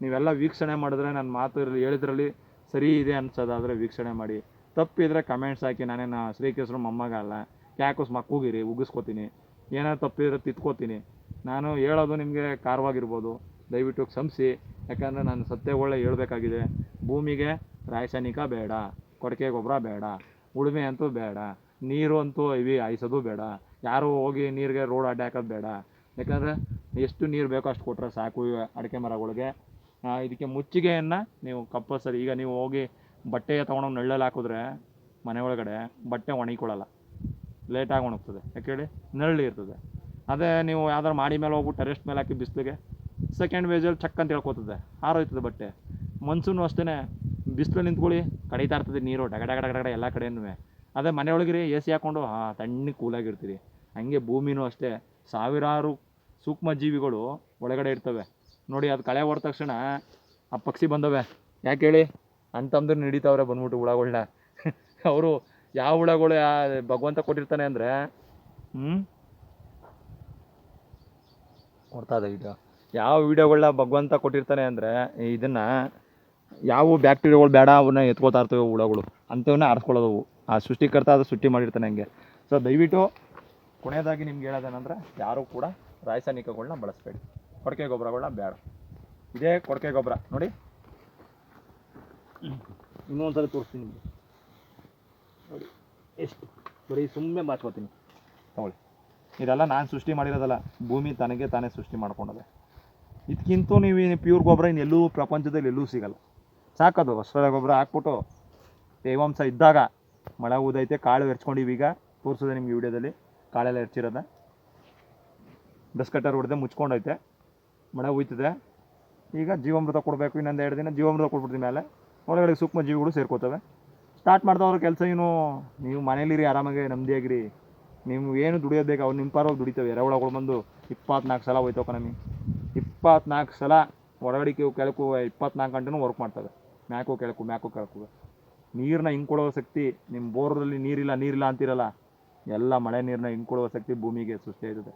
S1: ನೀವೆಲ್ಲ ವೀಕ್ಷಣೆ ಮಾಡಿದ್ರೆ ನನ್ನ ಮಾತು ಹೇಳಿದ್ರಲ್ಲಿ ಸರಿ ಇದೆ ಅನ್ಸೋದಾದರೆ ವೀಕ್ಷಣೆ ಮಾಡಿ. ತಪ್ಪಿದ್ರೆ ಕಮೆಂಟ್ಸ್ ಹಾಕಿ ನಾನೇನು ಶ್ರೀಕೃಷ್ಣ ಮೊಮ್ಮಗ ಅಲ್ಲ. ಕ್ಯಾಕುಸ್ ಮಕ್ಕೂಗಿರಿ ಉಗಿಸ್ಕೊತೀನಿ. ಏನಾದ್ರು ತಪ್ಪಿದ್ರೆ ತಿತ್ಕೋತೀನಿ. ನಾನು ಹೇಳೋದು ನಿಮಗೆ ಕಾರವಾಗಿರ್ಬೋದು ದಯವಿಟ್ಟು ಕ್ಷಮಿಸಿ. ಯಾಕಂದರೆ ನಾನು ಸತ್ಯಗಳೇ ಹೇಳಬೇಕಾಗಿದೆ. ಭೂಮಿಗೆ ರಾಸಾಯನಿಕ ಬೇಡ, ಕೊಡಕೆ ಗೊಬ್ಬರ ಬೇಡ, ಉಳುಮೆ ಅಂತೂ ಬೇಡ, ನೀರು ಅಂತೂ ಇವಿ ಹಾಯಿಸೋದು ಬೇಡ, ಯಾರು ಹೋಗಿ ನೀರಿಗೆ ರೋಡ್ ಅಡ್ಡ ಹಾಕೋದು ಬೇಡ. ಯಾಕಂದರೆ ಎಷ್ಟು ನೀರು ಬೇಕೋ ಅಷ್ಟು ಕೊಟ್ಟರೆ ಸಾಕು ಅಡಿಕೆ ಮರಗಳಿಗೆ. ಇದಕ್ಕೆ ಮುಚ್ಚಿಗೆಯನ್ನು ನೀವು ಕಂಪಲ್ಸರಿ ಈಗ ನೀವು ಹೋಗಿ ಬಟ್ಟೆ ತೊಗೊಂಡೋಗಿ ನೆಳ್ಳಲ್ಲಿ ಹಾಕಿದ್ರೆ ಮನೆ ಒಳಗಡೆ ಬಟ್ಟೆ ಒಣಗಿಕೊಳ್ಳಲ್ಲ. ಲೇಟಾಗಿ ಒಣಗ್ತದೆ. ಯಾಕೆ ಹೇಳಿ? ನೆರಳು ಇರ್ತದೆ. ಅದೇ ನೀವು ಯಾವ್ದಾರು ಮಾಡಿ ಮೇಲೆ ಹೋಗ್ಬಿಟ್ಟು ಟೆರೆಸ್ಟ್ ಮೇಲೆ ಹಾಕಿ ಬಿಸಿಲಿಗೆ ಸೆಕೆಂಡ್ ವೇಜಲ್ಲಿ ಚಕ್ ಅಂತ ಹೇಳ್ಕೊತದೆ. ಹಾರೋಯ್ತದೆ ಬಟ್ಟೆ. ಮನ್ಸೂನು ಅಷ್ಟೇ ಬಿಸಿಲು ನಿಂತ್ಕೊಳ್ಳಿ, ಕಡಿತಾ ಇರ್ತದೆ ನೀರು ಡಗಡಗಡಗಡ ಡಗ ಡಗ ಡಗ ಎಲ್ಲ ಕಡೆಯೂ ಅದೇ ಮನೆ ಒಳಗಿರಿ ಎ ಸಿ ಹಾಕ್ಕೊಂಡು ಹಾಂ ತಣ್ಣಗೆ ಕೂಲಾಗಿರ್ತೀರಿ. ಹಂಗೆ ಭೂಮಿನೂ ಅಷ್ಟೇ. ಸಾವಿರಾರು ಸೂಕ್ಷ್ಮ ಜೀವಿಗಳು ಒಳಗಡೆ ಇರ್ತವೆ. ನೋಡಿ, ಅದು ಕಳೆ ಹೊಡೆದ ತಕ್ಷಣ ಆ ಪಕ್ಷಿ ಬಂದವೆ. ಯಾಕೆ ಹೇಳಿ? ಅಂತಂದ್ರೆ ನಡೀತಾವ್ರೆ ಬಂದ್ಬಿಟ್ಟು ಹುಳಗಳನ್ನ [laughs] ಅವರು ಯಾವ ಹುಳಗಳು ಭಗವಂತ ಕೊಟ್ಟಿರ್ತಾನೆ ಅಂದರೆ ಹ್ಞೂ ಕೊಡ್ತಾ ಇದೆ ವಿಡಿಯೋ ಯಾವ ವಿಡಿಯೋಗಳನ್ನ ಭಗವಂತ ಕೊಟ್ಟಿರ್ತಾನೆ ಅಂದರೆ, ಇದನ್ನು ಯಾವ ಬ್ಯಾಕ್ಟೀರಿಯಾಗಳು ಬೇಡ ಅವನ್ನ ಎತ್ಕೋತಾ ಇರ್ತವೆ ಹುಳಗಳು. ಅಂಥವನ್ನ ಆರಿಸ್ಕೊಳ್ಳೋದು ಆ ಸೃಷ್ಟಿಕರ್ತ ಅದು ಸೃಷ್ಟಿ ಮಾಡಿರ್ತಾನೆ ಹಂಗೆ. ಸೊ ದಯವಿಟ್ಟು ಕೊನೆಯದಾಗಿ ನಿಮ್ಗೆ ಹೇಳೋದೇನಂದ್ರೆ ಯಾರೂ ಕೂಡ ರಾಸಾಯನಿಕಗಳನ್ನ ಬಳಸಬೇಡಿ. ಕೊಡಕೆ ಗೊಬ್ಬರಗಳನ್ನ ಬೇಡ ಇದೇ ಕೊಡಕೆ ಗೊಬ್ಬರ. ನೋಡಿ. ಇನ್ನೊಂದ್ಸಲ ತೋರಿಸ್ತೀನಿ ನಿಮಗೆ. ನೋಡಿ, ಎಷ್ಟು? ಬರೀ ಸುಮ್ಮನೆ ಬಾಚ್ಕೋತೀನಿ ತಗೊಳ್ಳಿ. ಇದೆಲ್ಲ ನಾನು ಸೃಷ್ಟಿ ಮಾಡಿರೋದಲ್ಲ, ಭೂಮಿ ತನಗೆ ತಾನೇ ಸೃಷ್ಟಿ ಮಾಡ್ಕೊಂಡದೆ. ಇದಕ್ಕಿಂತ ನೀವು ಪ್ಯೂರ್ ಗೊಬ್ಬರ ಇನ್ನೆಲ್ಲೂ ಪ್ರಪಂಚದಲ್ಲಿ ಎಲ್ಲೂ ಸಿಗಲ್ಲ. ಸಾಕದು ಹೊಸದ ಗೊಬ್ಬರ ಹಾಕ್ಬಿಟ್ಟು ತೇವಾಂಶ ಇದ್ದಾಗ ಮಳೆ ಊದೈತೆ ಕಾಳು ಎರ್ಚ್ಕೊಂಡಿವಿ ಈಗ. ತೋರಿಸಿದೆ ನಿಮ್ಗೆ ವಿಡಿಯೋದಲ್ಲಿ. ಕಾಳೆಲ್ಲ ಎರ್ಚಿರೋದ. ಬಸ್ ಕಟ್ಟರ್ ಹೊಡೆದೆ ಮುಚ್ಕೊಂಡೈತೆ ಮಳೆ ಹೋಯ್ತದೆ ಈಗ ಜೀವಾಮೃತ ಕೊಡಬೇಕು, ಇನ್ನೊಂದು ಎರಡು ದಿನ ಜೀವಾಮೃತ ಕೊಟ್ಬಿಡ್ತೀನಿ ಮೇಲೆ. ಒಳಗಡೆ ಸೂಕ್ಷ್ಮ ಜೀವಿಗಳು ಸೇರ್ಕೋತವೆ. ಸ್ಟಾರ್ಟ್ ಮಾಡ್ದವ್ರ ಕೆಲಸ ಏನು? ನೀವು ಮನೇಲಿರಿ, ಆರಾಮಾಗಿ, ನೆಮ್ಮದಿಯಾಗಿರಿ. ನೀವು ಏನು ದುಡಿಯೋದು ಬೇಕು, ಅವ್ರು ನಿಮ್ಮ ಪರವಾಗಿ ದುಡಿತವೆ. ಎರೆಹುಳಗಳು ಬಂದು ಇಪ್ಪತ್ನಾಲ್ಕು ಸಲ ಹೋಯ್ತವೆ ಕಣಮಿ ಇಪ್ಪತ್ನಾಲ್ಕು ಸಲ ಹೊರಗಡಿಕೆ ಕೆಳಕು ಇಪ್ಪತ್ನಾಲ್ಕು ಗಂಟೆನೂ ವರ್ಕ್ ಮಾಡ್ತವೆ. ಮ್ಯಾಕು ಕೆಳಕು ಮ್ಯಾಕು ಕೆಳಕು ನೀರನ್ನ ಹಿಂಡ್ಕೊಳ್ಳೋ ಶಕ್ತಿ ನಿಮ್ಮ ಬೋರಲ್ಲಿ ನೀರಿಲ್ಲ ನೀರಿಲ್ಲ ಅಂತಿರಲ್ಲ? ಎಲ್ಲ ಮಳೆ ನೀರನ್ನ ಹಿಂಡ್ಕೊಳ್ಳುವ ಶಕ್ತಿ ಭೂಮಿಗೆ ಸೃಷ್ಟಿ ಆಯ್ತದೆ.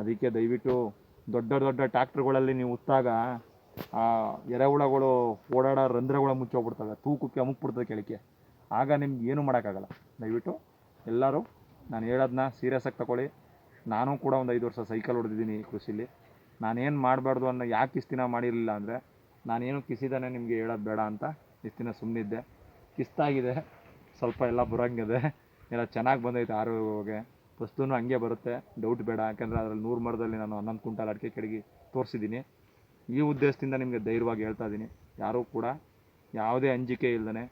S1: ಅದಕ್ಕೆ ದಯವಿಟ್ಟು ದೊಡ್ಡ ದೊಡ್ಡ ಟ್ಯಾಕ್ಟ್ರುಗಳಲ್ಲಿ ನೀವು ಉತ್ತಾಗ ಆ ಎರೆಹುಳಗಳು ಓಡಾಡೋ ರಂಧ್ರಗಳು ಮುಚ್ಚೋಗ್ಬಿಡ್ತವೆ ತೂಕಕ್ಕೆ ಅಮುಕ್ಬಿಡ್ತದೆ ಕೆಳಕ್ಕೆ. ಆಗ ನಿಮ್ಗೆ ಏನೂ ಮಾಡೋಕ್ಕಾಗಲ್ಲ. ದಯವಿಟ್ಟು ಎಲ್ಲರೂ ನಾನು ಹೇಳೋದನ್ನ ಸೀರಿಯಸ್ ಆಗಿ ತಗೊಳ್ಳಿ. ನಾನು ಕೂಡ ಒಂದು ಐದು ವರ್ಷ ಸೈಕಲ್ ಹೊಡೆದಿದ್ದೀನಿ ಕೃಷಿಲಿ. ನಾನೇನು ಮಾಡಬಾರ್ದು ಅನ್ನೋ ಯಾಕೆ ಇಷ್ಟಿನ ಮಾಡಿರಲಿಲ್ಲ ಅಂದರೆ ನಾನೇನು ಕಿಸಿದಾನೆ ನಿಮಗೆ ಹೇಳೋದು ಬೇಡ ಅಂತ ಇಷ್ಟಿನ ಸುಮ್ಮನಿದ್ದೆ ಕಿಸ್ತಾಗಿದೆ. ಸ್ವಲ್ಪ ಎಲ್ಲ ಬರೋಂಗಿದೆ ಎಲ್ಲ ಚೆನ್ನಾಗಿ ಬಂದೈತೆ ಆರೋಗ್ಯವಾಗಿ. ಫಸ್ಟೂ ಹಂಗೆ ಬರುತ್ತೆ. ಡೌಟ್ ಬೇಡ. ಯಾಕಂದರೆ ಅದರಲ್ಲಿ ನೂರು ಮರದಲ್ಲಿ ನಾನು ಹನ್ನೊಂದು ಕುಂಟಲ್ ಅಡಿಕೆ ಕೆಳಗೆ ತೋರಿಸಿದ್ದೀನಿ. ಈ ಉದ್ದೇಶದಿಂದ ನಿಮಗೆ ಧೈರ್ಯವಾಗಿ ಹೇಳ್ತಾ ಇದ್ದೀನಿ. ಯಾರೂ ಕೂಡ ಯಾವುದೇ ಅಂಜಿಕೆ ಇಲ್ಲದೇ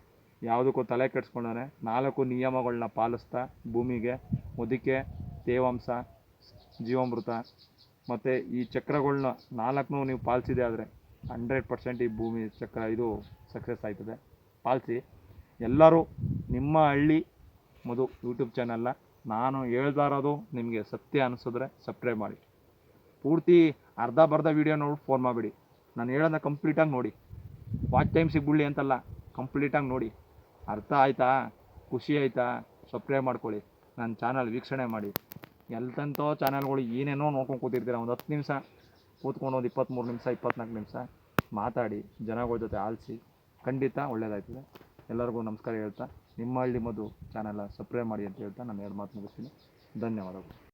S1: ಯಾವುದಕ್ಕೂ ತಲೆ ಕೆಡಿಸ್ಕೊಂಡಾನೆ ನಾಲ್ಕು ನಿಯಮಗಳನ್ನ ಪಾಲಿಸ್ತಾ ಭೂಮಿಗೆ ಮುದಿಕೆ, ತೇವಾಂಶ, ಜೀವಾಮೃತ ಮತ್ತು ಈ ಚಕ್ರಗಳನ್ನ ನಾಲ್ಕನ್ನು ನೀವು ಪಾಲಿಸಿದೆ ಆದರೆ ಹಂಡ್ರೆಡ್ ಪರ್ಸೆಂಟ್ ಈ ಭೂಮಿ ಚಕ್ರ ಇದು ಸಕ್ಸಸ್ ಆಯ್ತದೆ. ಪಾಲಿಸಿ. ಎಲ್ಲರೂ ನಿಮ್ಮ ಹಳ್ಳಿ, ಮಧು ಯೂಟ್ಯೂಬ್ ಚಾನಲ್ನ ನಾನು ಹೇಳ್ತಾ ಇರೋದು ನಿಮಗೆ ಸತ್ಯ ಅನಿಸಿದ್ರೆ ಸಬ್ಸ್ಕ್ರೈಬ್ ಮಾಡಿ. ಪೂರ್ತಿ ಅರ್ಧ ಬರ್ಧ ವೀಡಿಯೋ ನೋಡಿ ಫೋನ್ ಮಾಡಿಬಿಡಿ. ನಾನು ಹೇಳೋದನ್ನ ಕಂಪ್ಲೀಟಾಗಿ ನೋಡಿ. ವಾಚ್ ಟೈಮ್ ಸಿಗ್ಬಿಡ್ಲಿ ಅಂತಲ್ಲ ಕಂಪ್ಲೀಟಾಗಿ ನೋಡಿ. ಅರ್ಥ ಆಯಿತಾ? ಖುಷಿ ಆಯಿತಾ? ಸಬ್ಸ್ಕ್ರೈಬ್ ಮಾಡ್ಕೊಳ್ಳಿ. ನನ್ನ ಚಾನಲ್ ವೀಕ್ಷಣೆ ಮಾಡಿ. ಎಲ್ತಂತೋ ಚಾನಲ್ಗಳು ಏನೇನೋ ನೋಡ್ಕೊಂಡು ಕೂತಿರ್ತೀರ, ಒಂದು ಹತ್ತು ನಿಮಿಷ, ಕೂತ್ಕೊಂಡು ಒಂದು ಇಪ್ಪತ್ತ್ಮೂರು ನಿಮಿಷ ಇಪ್ಪತ್ನಾಲ್ಕು ನಿಮಿಷ ಮಾತಾಡಿ, ಜನಗಳ ಜೊತೆ ಆಲಿಸಿ ಖಂಡಿತ ಒಳ್ಳೆಯದಾಯ್ತದೆ ಎಲ್ಲರಿಗೂ ನಮಸ್ಕಾರ ಹೇಳ್ತಾ ನಿಮ್ಮ ಹಳ್ಳಿ ಮಧು ಚಾನೆಲ್ನ ಸಬ್ಸ್ಕ್ರೈಬ್ ಮಾಡಿ ಅಂತ ಹೇಳ್ತಾ ನಾನು ಎರಡು ಮಾತು ಮುಗಿಸ್ತೀನಿ. ಧನ್ಯವಾದಗಳು.